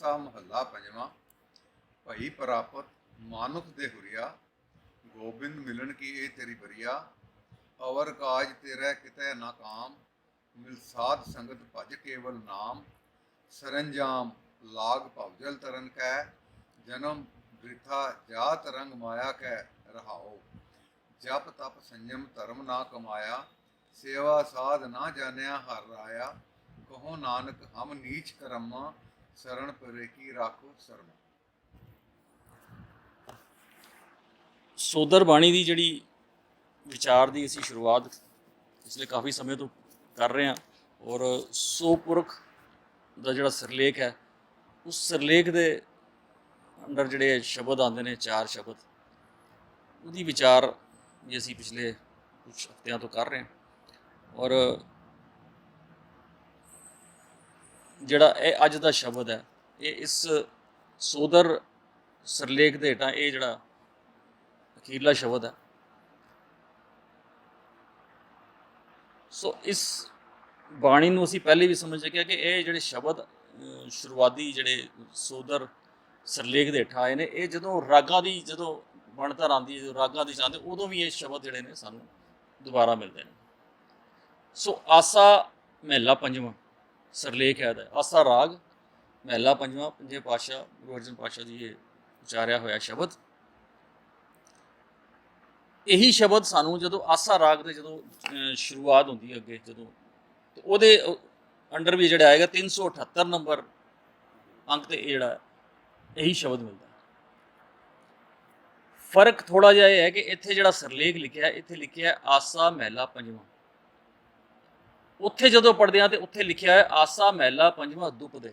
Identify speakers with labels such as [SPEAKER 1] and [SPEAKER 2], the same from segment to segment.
[SPEAKER 1] ਆਸਾ ਮਹੱਲਾ ਪੰਜਵਾਂ, ਭਈ ਪ੍ਰਾਪਤ ਮਾਨੁਖ ਦੇ ਹੁਰੀਆ, ਗੋਬਿੰਦ ਮਿਲਣ ਕੀ ਇਹ ਤੇਰੀ ਬਰੀਆ? ਅਵਰ ਕਾਜ ਤੇਰੇ ਕਿਤੇ ਨਾ ਕਾਮ, ਮਿਲ ਸਾਧ ਸੰਗਤ ਭਜ ਕੇਵਲ ਨਾਮ। ਸਰੰਜਾਮ ਲਾਗ ਭਵਜਲ ਤਰਨ ਕੈ, ਜਨਮ ਬ੍ਰਿਥਾ ਜਾਤ ਰੰਗ ਮਾਇਆ ਕੈ ਰਹਾਓ ਜਪ ਤਪ ਸੰਜਮ ਧਰਮ ਨਾ ਕਮਾਇਆ, ਸੇਵਾ ਸਾਧ ਨਾ ਜਾਣਿਆ ਹਰ ਰਾਇਆ ਕਹੋ ਨਾਨਕ ਹਮ ਨੀਚ ਕਰਮਾ ਸਰਣ ਪਰੇ ਕੀ ਰਾਖੋ ਸਰਮ
[SPEAKER 2] ਸੋਦਰ ਬਾਣੀ ਦੀ ਜਿਹੜੀ ਵਿਚਾਰ ਦੀ ਅਸੀਂ ਸ਼ੁਰੂਆਤ ਪਿਛਲੇ ਕਾਫੀ ਸਮੇਂ ਤੋਂ ਕਰ ਰਹੇ ਹਾਂ ਔਰ ਸੋ ਪੁਰਖ ਦਾ ਜਿਹੜਾ ਸਿਰਲੇਖ ਹੈ ਉਸ ਸਿਰਲੇਖ ਦੇ ਅੰਡਰ ਜਿਹੜੇ ਸ਼ਬਦ ਆਉਂਦੇ ਨੇ ਚਾਰ ਸ਼ਬਦ ਉਹਦੀ ਵਿਚਾਰ ਵੀ ਅਸੀਂ ਪਿਛਲੇ ਕੁਝ ਹਫ਼ਤਿਆਂ ਤੋਂ ਕਰ ਰਹੇ ਹਾਂ ਔਰ ਜਿਹੜਾ ਇਹ ਅੱਜ ਦਾ ਸ਼ਬਦ ਹੈ ਇਹ ਇਸ ਸੋਦਰ ਸਰਲੇਖ ਦੇ ਹੇਠਾਂ ਇਹ ਜਿਹੜਾ ਅਖੀਰਲਾ ਸ਼ਬਦ ਹੈ। ਸੋ ਇਸ ਬਾਣੀ ਨੂੰ ਅਸੀਂ ਪਹਿਲੇ ਵੀ ਸਮਝ ਚੁੱਕੇ ਕਿ ਇਹ ਜਿਹੜੇ ਸ਼ਬਦ ਅਹ, ਸ਼ੁਰੂਆਤੀ ਜਿਹੜੇ ਸੋਦਰ ਸਰਲੇਖ ਦੇ ਹੇਠਾਂ ਆਏ ਨੇ ਇਹ ਜਦੋਂ ਰਾਗਾਂ ਦੀ ਜਦੋਂ ਬਣਤਰ ਆਉਂਦੀ ਹੈ ਜਦੋਂ ਰਾਗਾਂ ਦੀ ਜਾਂਦੇ ਉਦੋਂ ਵੀ ਇਹ ਸ਼ਬਦ ਜਿਹੜੇ ਨੇ ਸਾਨੂੰ ਦੁਬਾਰਾ ਮਿਲਦੇ ਨੇ। ਸੋ ਆਸਾ ਮਹਿਲਾ ਪੰਜਵਾਂ। ਸਰਲੇਖ ਹੈ ਇਹਦਾ। ਆਸਾ ਰਾਗ, ਮਹਿਲਾ ਪੰਜਵਾਂ, ਪੰਜੇ ਪਾਸ਼ਾ ਗੁਰੂ ਅਰਜਨ ਪਾਸ਼ਾ ਜੀ ਇਹ ਉਚਾਰਿਆ ਹੋਇਆ ਸ਼ਬਦ। ਇਹੀ ਸ਼ਬਦ ਸਾਨੂੰ ਜਦੋਂ ਆਸਾ ਰਾਗ ਦੇ ਜਦੋਂ ਸ਼ੁਰੂਆਤ ਹੁੰਦੀ ਹੈ ਅੱਗੇ ਜਦੋਂ, ਤੇ ਉਹਦੇ ਅੰਡਰ ਵੀ ਜਿਹੜਾ ਆਏਗਾ 378 ਨੰਬਰ ਅੰਕ ਤੇ ਇਹ ਜਿਹੜਾ ਇਹੀ ਸ਼ਬਦ ਮਿਲਦਾ। ਫ਼ਰਕ ਥੋੜਾ ਜਿਹਾ ਇਹ ਹੈ ਕਿ ਇੱਥੇ ਜਿਹੜਾ ਸਰਲੇਖ ਲਿਖਿਆ, ਇੱਥੇ ਲਿਖਿਆ ਆਸਾ ਮਹਿਲਾ ਪੰਜਵਾਂ। ਉੱਥੇ ਜਦੋਂ ਪੜ੍ਹਦੇ ਆ ਤੇ ਉੱਥੇ ਲਿਖਿਆ ਹੈ, ਆਸਾ ਮਹਿਲਾ ਪੰਜਵਾਂ ਦੁਪਦੇ।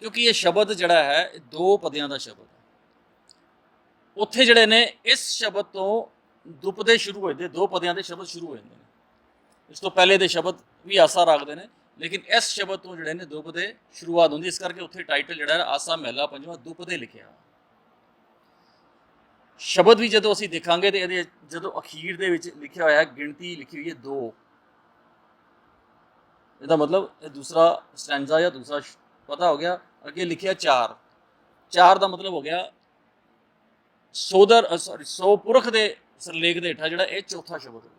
[SPEAKER 2] ਕਿਉਂਕਿ ਇਹ ਸ਼ਬਦ ਜਿਹੜਾ ਹੈ, ਇਹ ਦੋ ਪਦਿਆਂ ਦਾ ਸ਼ਬਦ ਹੈ। ਉੱਥੇ ਜਿਹੜੇ ਨੇ, ਇਸ ਸ਼ਬਦ ਤੋਂ ਦੁਪਦੇ ਸ਼ੁਰੂ ਹੋਏ ਦੇ ਦੋ ਪਦਿਆਂ ਦੇ ਸ਼ਬਦ ਸ਼ੁਰੂ ਹੋ ਜਾਂਦੇ ਨੇ। ਇਸ ਤੋਂ ਪਹਿਲੇ ਦੇ ਸ਼ਬਦ ਵੀ ਆਸਾ ਰੱਖਦੇ ਨੇ, ਲੇਕਿਨ ਇਸ ਸ਼ਬਦ ਤੋਂ ਜਿਹੜੇ ਨੇ ਦੁਪਦੇ ਸ਼ੁਰੂਆਤ ਹੁੰਦੀ ਇਸ ਕਰਕੇ ਉੱਥੇ ਟਾਈਟਲ ਜਿਹੜਾ ਹੈ, ਆਸਾ ਮਹਿਲਾ ਪੰਜਵਾਂ ਦੁਪਦੇ ਲਿਖਿਆ ਸ਼ਬਦ ਵੀ ਜਦੋਂ ਅਸੀਂ ਦੇਖਾਂਗੇ ਤੇ ਇਹਦੇ ਜਦੋਂ ਅਖੀਰ ਦੇ ਵਿੱਚ ਲਿਖਿਆ ਹੋਇਆ ਹੈ, ਗਿਣਤੀ ਲਿਖੀ ਹੋਈ ਹੈ 2 ਇਹਦਾ ਮਤਲਬ ਇਹ ਦੂਸਰਾ ਸਟੈਂਜ਼ਾ ਜਾਂ ਦੂਸਰਾ ਪਤਾ ਹੋ ਗਿਆ, ਅੱਗੇ ਲਿਖਿਆ 4 4 ਦਾ ਮਤਲਬ ਹੋ ਗਿਆ ਸੋਦਰ ਸੌਰੀ ਸੋ ਪੁਰਖ ਦੇ ਸਰਲੇਖ ਦੇ ਹੇਠਾਂ ਜਿਹੜਾ ਇਹ ਚੌਥਾ ਸ਼ਬਦ ਹੈ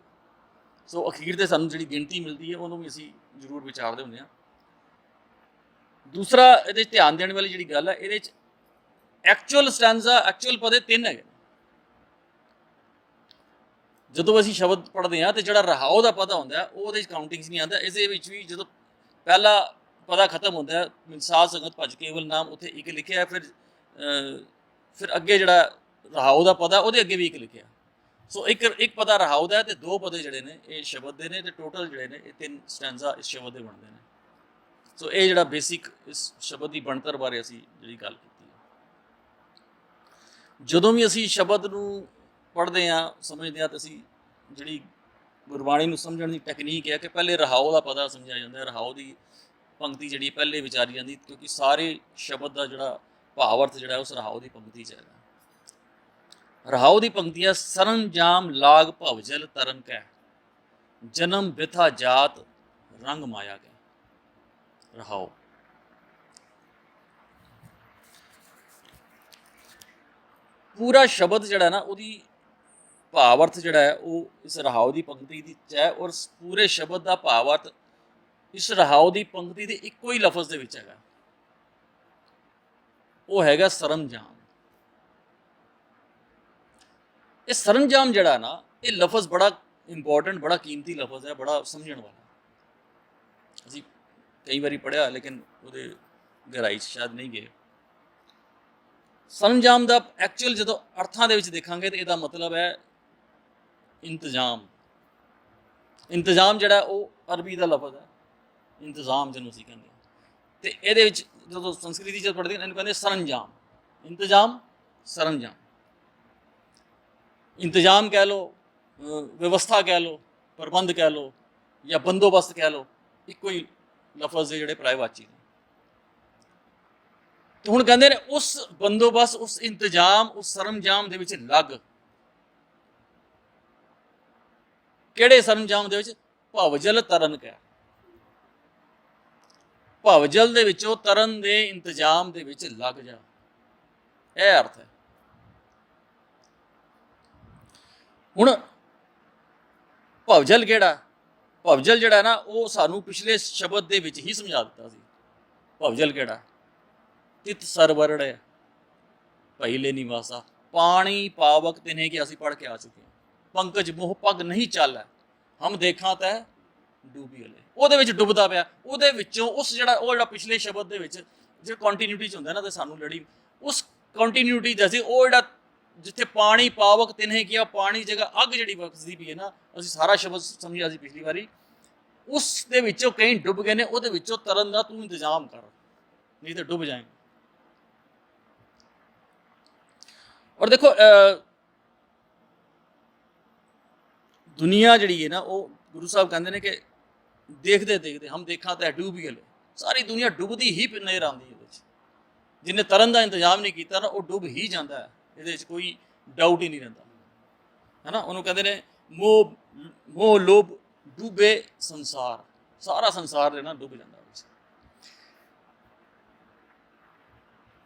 [SPEAKER 2] ਸੋ ਅਖੀਰ ਤੇ ਸਾਨੂੰ ਜਿਹੜੀ ਗਿਣਤੀ ਮਿਲਦੀ ਹੈ, ਉਹਨੂੰ ਵੀ ਅਸੀਂ ਜ਼ਰੂਰ ਵਿਚਾਰਦੇ ਹੁੰਦੇ ਹਾਂ। ਦੂਸਰਾ ਇਹਦੇ 'ਚ ਧਿਆਨ ਦੇਣ ਵਾਲੀ ਜਿਹੜੀ ਗੱਲ ਹੈ, ਇਹਦੇ ਚ ਐਕਚੁਅਲ ਸਟੈਂਜ਼ਾ ਐਕਚੁਅਲ ਪਦੇ ਤਿੰਨ ਹੈਗੇ ਜਦੋਂ ਅਸੀਂ ਸ਼ਬਦ ਪੜ੍ਹਦੇ ਹਾਂ ਤੇ ਜਿਹੜਾ ਰਹਾਉ ਦਾ ਪਤਾ ਹੁੰਦਾ ਉਹ ਉਹਦੇ ਚ ਕਾਊਂਟਿੰਗਸ ਨਹੀਂ ਆਉਂਦਾ। ਇਸੇ ਵਿੱਚ ਵੀ ਜਦੋਂ ਪਹਿਲਾ ਪਤਾ ਖਤਮ ਹੁੰਦਾ ਹੈ ਮਿਸਾਲ ਸੰਗਤ ਭਜ ਕੇਵਲ ਨਾਮ ਉੱਥੇ ਇੱਕ ਲਿਖਿਆ ਹੈ, ਫਿਰ ਫਿਰ ਅੱਗੇ ਜਿਹੜਾ ਰਹਾਉ ਦਾ ਪਤਾ ਉਹਦੇ ਅੱਗੇ ਵੀ ਇੱਕ ਲਿਖਿਆ। ਸੋ ਇੱਕ ਇੱਕ ਪਤਾ ਰਹਾਉ ਦਾ ਹੈ ਤੇ ਦੋ ਪਦੇ ਜਿਹੜੇ ਨੇ ਇਹ ਸ਼ਬਦ ਦੇ ਨੇ ਤੇ ਟੋਟਲ ਜਿਹੜੇ ਨੇ ਇਹ ਤਿੰਨ ਸਟੈਂਜ਼ਾ ਇਸ ਸ਼ਬਦ ਦੇ ਬਣਦੇ ਨੇ। ਸੋ ਇਹ ਜਿਹੜਾ ਬੇਸਿਕ ਇਸ ਸ਼ਬਦ ਦੀ ਬਣਤਰ ਬਾਰੇ ਅਸੀਂ ਜਿਹੜੀ ਗੱਲ ਕੀਤੀ ਹੈ। ਜਦੋਂ ਵੀ ਅਸੀਂ ਸ਼ਬਦ ਨੂੰ ਪੜ੍ਹਦੇ ਹਾਂ, ਸਮਝਦੇ ਹਾਂ ਤਾਂ ਅਸੀਂ ਜਿਹੜੀ ਗੁਰਬਾਣੀ ਨੂੰ ਸਮਝਣ ਦੀ ਟੈਕਨੀਕ ਹੈ ਕਿ ਪਹਿਲੇ ਰਹਾਉ ਦਾ ਪਤਾ ਸਮਝਿਆ ਜਾਂਦਾ ਹੈ ਰਹਾਉ ਦੀ ਪੰਕਤੀ ਜਿਹੜੀ ਪਹਿਲੇ ਵਿਚਾਰੀ ਜਾਂਦੀ ਕਿਉਂਕਿ ਸਾਰੇ ਸ਼ਬਦ ਦਾ ਜਿਹੜਾ ਭਾਵ ਅਰਥ ਜਿਹੜਾ ਹੈ ਉਸ ਰਹਾਉ ਦੀ ਪੰਕਤੀ 'ਚ ਹੈਗਾ। ਰਹਾਉ ਦੀ ਪੰਕਤੀ ਹੈ ਸਰੰਜਾਮ ਲਾਗ ਭਵਜਲ ਤਰਨ ਕੈ, ਜਨਮ ਵਿਥਾ ਜਾਤ ਰੰਗ ਮਾਇਆ ਕੈ। ਰਹਾਉ ਪੂਰਾ ਸ਼ਬਦ ਜਿਹੜਾ ਨਾ ਉਹਦੀ ਭਾਵ ਅਰਥ ਜਿਹੜਾ ਹੈ, ਉਹ ਇਸ ਰਹਾਉ ਦੀ ਪੰਕਤੀ ਦੀ ਚ ਹੈ ਔਰ ਪੂਰੇ ਸ਼ਬਦ ਦਾ ਭਾਵ ਅਰਥ ਇਸ ਰਹਾਉ ਦੀ ਪੰਕਤੀ ਦੇ ਇੱਕੋ ਹੀ ਲਫ਼ਜ਼ ਦੇ ਵਿੱਚ ਹੈਗਾ। ਉਹ ਹੈਗਾ ਸਰੰਜਾਮ ਇਹ ਸਰੰਜਾਮ ਜਿਹੜਾ ਨਾ, ਇਹ ਲਫ਼ਜ਼ ਬੜਾ ਇੰਪੋਰਟੈਂਟ ਬੜਾ ਕੀਮਤੀ ਲਫ਼ਜ਼ ਹੈ, ਬੜਾ ਸਮਝਣ ਵਾਲਾ। ਅਸੀਂ ਕਈ ਵਾਰੀ ਪੜਿਆ ਲੇਕਿਨ ਉਹਦੇ ਗਹਿਰਾਈ 'ਚ ਸ਼ਾਇਦ ਨਹੀਂ ਗਏ। ਸਰੰਜਾਮ ਦਾ ਐਕਚੁਅਲ ਜਦੋਂ ਅਰਥਾਂ ਦੇ ਵਿੱਚ ਦੇਖਾਂਗੇ ਤਾਂ ਇਹਦਾ ਮਤਲਬ ਹੈ ਇੰਤਜ਼ਾਮ। ਇੰਤਜ਼ਾਮ ਜਿਹੜਾ ਉਹ ਅਰਬੀ ਦਾ ਲਫ਼ਜ਼ ਹੈ। ਇੰਤਜ਼ਾਮ ਜਿਹਨੂੰ ਅਸੀਂ ਕਹਿੰਦੇ ਹਾਂ। ਤੇ ਇਹਦੇ ਵਿੱਚ ਜਦੋਂ ਸੰਸਕ੍ਰਿਤੀ ਚ ਪੜ੍ਹਦੇ ਹਾਂ ਇਹਨੂੰ ਕਹਿੰਦੇ ਸਰੰਜਾਮ। ਇੰਤਜ਼ਾਮ ਸਰੰਜਾਮ। ਇੰਤਜ਼ਾਮ ਕਹਿ ਲੋ ਵਿਵਸਥਾ ਕਹਿ ਲੋ ਪ੍ਰਬੰਧ ਕਹਿ ਲੋ ਜਾਂ ਬੰਦੋਬਸਤ ਕਹਿ ਲੋ ਇੱਕੋ ਹੀ ਲਫ਼ਜ਼ ਦੇ ਜਿਹੜੇ ਪ੍ਰਾਇਵਾਚੀ ਨੇ। ਹੁਣ ਕਹਿੰਦੇ ਨੇ, ਉਸ ਬੰਦੋਬਸਤ, ਉਸ ਇੰਤਜ਼ਾਮ, ਉਸ ਸਰੰਜਾਮ ਦੇ ਵਿੱਚ ਲੱਗ। ਕਿਹੜੇ ਸਰੰਜਾਮ ਦੇ ਵਿੱਚ? ਭਵਜਲ ਤਰਨ ਕਹਿ। ਭਵਜਲ ਦੇ ਵਿੱਚੋਂ ਤਰਨ ਦੇ ਇੰਤਜ਼ਾਮ ਦੇ ਵਿੱਚ ਲੱਗ ਜਾ। ਇਹ ਅਰਥ ਹੈ। ਹੁਣ ਭਵਜਲ ਕਿਹੜਾ? ਭਵਜਲ ਜਿਹੜਾ ਨਾ, ਉਹ ਸਾਨੂੰ ਪਿਛਲੇ ਸ਼ਬਦ ਦੇ ਵਿੱਚ ਹੀ ਸਮਝਾ ਦਿੱਤਾ ਸੀ। ਭਵਜਲ ਕਿਹੜਾ? ਤਿਤ ਸਰਵਰੜ। ਹੈ ਪਹਿਲੇ ਨਿਵਾਸਾ। ਪਾਣੀ ਪਾਵਕ ਤਿਨੇ ਕਿ ਅਸੀਂ ਪੜ ਕੇ ਆ ਚੁੱਕੇ ਹਾਂ। ਪੰਕਜ ਮੋਹ ਪਗ ਨਹੀਂ ਚੱਲ। ਹਮ ਦੇਖਾਂ ਤੈ ਡੂਬੀ ਹਲੇ। ਉਹਦੇ ਵਿੱਚ ਡੁੱਬਦਾ ਪਿਆ। ਉਹਦੇ ਵਿੱਚੋਂ ਉਸ ਜਿਹੜਾ, ਉਹ ਜਿਹੜਾ ਪਿਛਲੇ ਸ਼ਬਦ ਦੇ ਵਿੱਚ ਜੇ ਕੰਟੀਨਿਊਟੀ ਚ ਹੁੰਦਾ ਨਾ ਤੇ ਸਾਨੂੰ ਲੜੀ, ਉਸ ਕੰਟੀਨਿਊਟੀ ਜੈਸੇ ਉਹ ਜਿਹੜਾ ਜਿੱਥੇ ਪਾਣੀ ਪਾਵਕ ਤਿਨੇ ਕਿਹਾ ਪਾਣੀ ਜਗ੍ਹਾ ਅੱਗ ਜਿਹੜੀ ਵਰਸਦੀ ਪਈ ਹੈ ਨਾ, ਅਸੀਂ ਸਾਰਾ ਸ਼ਬਦ ਸਮਝਿਆ ਸੀ ਪਿਛਲੀ ਵਾਰੀ। ਉਸ ਦੇ ਵਿੱਚੋਂ ਕਈ ਡੁੱਬ ਗਏ ਨੇ, ਉਹਦੇ ਵਿੱਚੋਂ ਤਰਨ ਦਾ ਤੂੰ ਇੰਤਜ਼ਾਮ ਕਰ। ਨਹੀਂ ਤਾਂ ਡੁੱਬ ਜਾਏਂਗੇ। ਔਰ ਦੇਖੋ ਦੁਨੀਆ ਜਿਹੜੀ ਹੈ ਨਾ, ਉਹ ਗੁਰੂ ਸਾਹਿਬ ਕਹਿੰਦੇ ਨੇ ਕਿ ਦੇਖਦੇ ਦੇਖਦੇ, ਹਮ ਦੇਖਾਂ ਤਾਂ ਡੂਬ ਗਏ ਸਾਰੀ ਦੁਨੀਆ ਡੁੱਬਦੀ ਹੀ ਨਜ਼ਰ ਆਉਂਦੀ ਹੈ ਇਹਦੇ ਵਿੱਚ। ਜਿਹਨੇ ਤਰਨ ਦਾ ਇੰਤਜ਼ਾਮ ਨਹੀਂ ਕੀਤਾ ਨਾ, ਉਹ ਡੁੱਬ ਹੀ ਜਾਂਦਾ ਹੈ। ਇਹਦੇ ਵਿੱਚ ਕੋਈ ਡਾਊਟ ਹੀ ਨਹੀਂ ਰਹਿੰਦਾ। ਹੈਨਾ? ਉਹਨੂੰ ਕਹਿੰਦੇ ਨੇ, ਮੋਹ ਮੋਹ, ਲੋਭ ਡੁੱਬੇ ਸੰਸਾਰ। ਸਾਰਾ ਸੰਸਾਰ ਜਿਹੜਾ ਡੁੱਬ ਜਾਂਦਾ ਵਿੱਚ।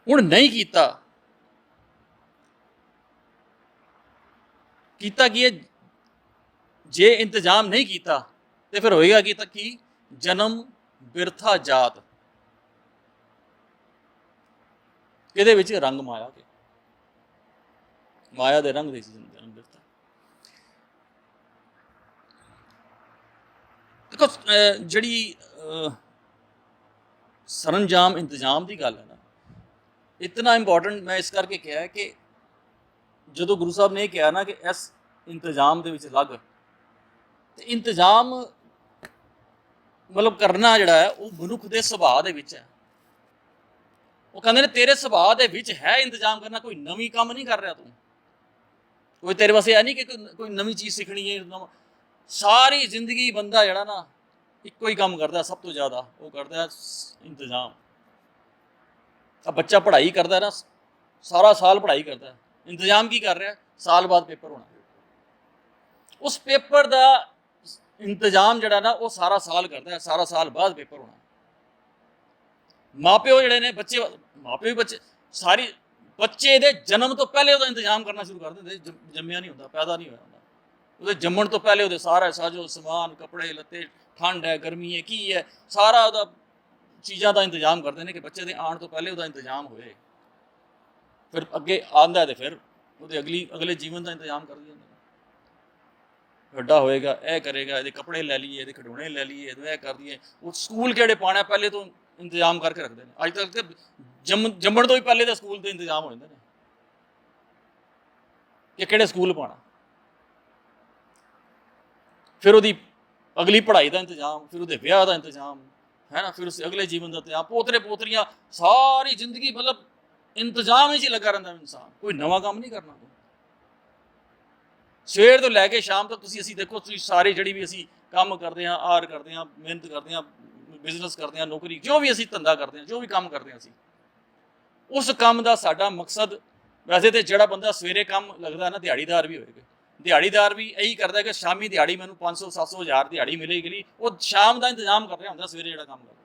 [SPEAKER 2] ਹੁਣ ਨਹੀਂ ਕੀਤਾ। ਕੀਤਾ ਕੀ ਹੈ? ਜੇ ਇੰਤਜ਼ਾਮ ਨਹੀਂ ਕੀਤਾ ਤੇ ਫਿਰ ਹੋਏਗਾ ਕੀ ਤਾਂ ਕੀ? ਜਨਮ ਬਿਰਥਾ ਜਾਤ। ਇਹਦੇ ਵਿੱਚ ਰੰਗ ਮਾਇਆ ਕੇ ਮਾਇਆ ਦੇ ਰੰਗ ਦੇ ਵਿੱਚ ਜਨਮ ਬਿਰਥਾ। ਦੇਖੋ ਜਿਹੜੀ ਅਹ, ਸਰੰਜਾਮ ਇੰਤਜ਼ਾਮ ਦੀ ਗੱਲ ਹੈ ਨਾ ਇਤਨਾ ਇੰਪੋਰਟੈਂਟ ਮੈਂ ਇਸ ਕਰਕੇ ਕਿਹਾ ਕਿ ਜਦੋਂ ਗੁਰੂ ਸਾਹਿਬ ਨੇ ਇਹ ਕਿਹਾ ਨਾ ਕਿ ਇਸ ਇੰਤਜ਼ਾਮ ਦੇ ਵਿੱਚ ਲੱਗ ਤੇ ਇੰਤਜ਼ਾਮ ਮਤਲਬ ਕਰਨਾ ਜਿਹੜਾ ਹੈ, ਉਹ ਮਨੁੱਖ ਦੇ ਸੁਭਾਅ ਦੇ ਵਿੱਚ ਹੈ। ਉਹ ਕਹਿੰਦੇ ਨੇ, ਤੇਰੇ ਸੁਭਾਅ ਦੇ ਵਿੱਚ ਹੈ ਇੰਤਜ਼ਾਮ ਕਰਨਾ, ਕੋਈ ਨਵੀਂ ਕੰਮ ਨਹੀਂ ਕਰ ਰਿਹਾ ਤੂੰ। ਕੋਈ ਤੇਰੇ ਵਾਸਤੇ ਇਹ ਨਹੀਂ ਕਿ ਕੋਈ- ਨਵੀਂ ਚੀਜ਼ ਸਿੱਖਣੀ ਹੈ ਸਾਰੀ ਜ਼ਿੰਦਗੀ ਬੰਦਾ ਜਿਹੜਾ ਨਾ, ਇੱਕੋ ਹੀ ਕੰਮ ਕਰਦਾ, ਸਭ ਤੋਂ ਜ਼ਿਆਦਾ ਉਹ ਕਰਦਾ ਇੰਤਜ਼ਾਮ। ਆ ਬੱਚਾ ਪੜ੍ਹਾਈ ਕਰਦਾ ਨਾ ਸਾਰਾ ਸਾਲ ਪੜ੍ਹਾਈ ਕਰਦਾ ਇੰਤਜ਼ਾਮ ਕੀ ਕਰ ਰਿਹਾ? ਸਾਲ ਬਾਅਦ ਪੇਪਰ ਹੋਣਾ। ਉਸ ਪੇਪਰ ਦਾ ਇੰਤਜ਼ਾਮ ਜਿਹੜਾ ਨਾ ਉਹ ਸਾਰਾ ਸਾਲ ਕਰਦਾ ਹੈ, ਸਾਰਾ ਸਾਲ ਬਾਅਦ ਪੇਪਰ ਹੋਣਾ। ਮਾਪਿਓ ਜਿਹੜੇ ਨੇ, ਬੱਚੇ, ਮਾਪਿਓ ਵੀ ਬੱਚੇ, ਸਾਰੀ, ਬੱਚੇ ਦੇ ਜਨਮ ਤੋਂ ਪਹਿਲੇ ਉਹਦਾ ਇੰਤਜ਼ਾਮ ਕਰਨਾ ਸ਼ੁਰੂ ਕਰ ਦਿੰਦੇ ਜੰਮਿਆ ਨਹੀਂ ਹੁੰਦਾ, ਪੈਦਾ ਨਹੀਂ ਹੋਇਆ ਹੁੰਦਾ। ਉਹਦੇ ਜੰਮਣ ਤੋਂ ਪਹਿਲੇ ਉਹਦੇ ਸਾਰਾ ਸਾਜੋ, ਸਮਾਨ, ਕੱਪੜੇ, ਲੱਤੇ, ਠੰਡ ਹੈ, ਗਰਮੀ ਹੈ, ਕੀ ਹੈ, ਸਾਰਾ ਉਹਦਾ ਚੀਜ਼ਾਂ ਦਾ ਇੰਤਜ਼ਾਮ ਕਰਦੇ ਨੇ ਕਿ ਬੱਚੇ ਦੇ ਆਉਣ ਤੋਂ ਪਹਿਲੇ ਉਹਦਾ ਇੰਤਜ਼ਾਮ ਹੋਏ। ਫਿਰ ਅੱਗੇ ਆਂਦਾ ਤੇ ਫਿਰ ਉਹਦੇ ਅਗਲੀ, ਅਗਲੇ ਜੀਵਨ ਦਾ ਇੰਤਜ਼ਾਮ ਕਰਦੇ ਨੇ। ਵੱਡਾ ਹੋਏਗਾ, ਇਹ ਕਰੇਗਾ, ਇਹਦੇ ਕੱਪੜੇ ਲੈ ਲਈਏ, ਇਹਦੇ ਖਿਡੌਣੇ ਲੈ ਲਈਏ, ਇਹਨੂੰ ਇਹ ਕਰ ਦਈਏ। ਉਹ ਸਕੂਲ ਕਿਹੜੇ ਪਾਣਾ ਪਹਿਲੇ ਤੋਂ ਇੰਤਜ਼ਾਮ ਕਰਕੇ ਰੱਖਦੇ ਨੇ। ਅੱਜ ਤੱਕ ਤੇ ਜੰਮ, ਜੰਮਣ ਤੋਂ ਹੀ ਪਹਿਲੇ ਤਾਂ ਸਕੂਲ ਦੇ ਇੰਤਜ਼ਾਮ ਹੋ ਜਾਂਦੇ ਨੇ। ਕਿ ਕਿਹੜੇ ਸਕੂਲ ਪਾਣਾ ਫਿਰ ਉਹਦੀ ਅਗਲੀ ਪੜ੍ਹਾਈ ਦਾ ਇੰਤਜ਼ਾਮ, ਫਿਰ ਉਹਦੇ ਵਿਆਹ ਦਾ ਇੰਤਜ਼ਾਮ, ਹੈ ਨਾ? ਫਿਰ ਉਸ ਅਗਲੇ ਜੀਵਨ ਦਾ ਇੰਤਜ਼ਾਮ। ਪੋਤਰੇ, ਪੋਤਰੀਆਂ, ਸਾਰੀ ਜ਼ਿੰਦਗੀ ਮਤਲਬ ਇੰਤਜ਼ਾਮ ਵਿੱਚ ਹੀ ਲੱਗਾ ਰਹਿੰਦਾ ਇਨਸਾਨ। ਕੋਈ ਨਵਾਂ ਕੰਮ ਨਹੀਂ ਕਰਨਾ। ਸਵੇਰ ਤੋਂ ਲੈ ਕੇ ਸ਼ਾਮ ਤੱਕ ਤੁਸੀਂ ਅਸੀਂ ਦੇਖੋ, ਤੁਸੀਂ ਸਾਰੇ ਜਿਹੜੀ ਵੀ ਅਸੀਂ ਕੰਮ ਕਰਦੇ ਹਾਂ, ਆਰ ਕਰਦੇ ਹਾਂ, ਮਿਹਨਤ ਕਰਦੇ ਹਾਂ, ਬਿਜ਼ਨਸ ਕਰਦੇ ਹਾਂ, ਨੌਕਰੀ, ਜੋ ਵੀ ਅਸੀਂ ਧੰਦਾ ਕਰਦੇ ਹਾਂ, ਜੋ ਵੀ ਕੰਮ ਕਰਦੇ ਹਾਂ ਅਸੀਂ, ਉਸ ਕੰਮ ਦਾ ਸਾਡਾ ਮਕਸਦ ਵੈਸੇ ਤੇ ਜਿਹੜਾ ਬੰਦਾ ਸਵੇਰੇ ਕੰਮ ਲੱਗਦਾ ਨਾ, ਦਿਹਾੜੀਦਾਰ ਵੀ ਹੋਏਗਾ। ਦਿਹਾੜੀਦਾਰ ਵੀ ਇਹੀ ਕਰਦਾ ਕਿ ਸ਼ਾਮੀ ਦਿਹਾੜੀ ਮੈਨੂੰ 500 700 ਹਜ਼ਾਰ ਦਿਹਾੜੀ ਮਿਲੇਗੀ ਉਹ ਸ਼ਾਮ ਦਾ ਇੰਤਜ਼ਾਮ ਕਰ ਰਿਹਾ ਹੁੰਦਾ, ਸਵੇਰੇ ਜਿਹੜਾ ਕੰਮ ਕਰਦਾ।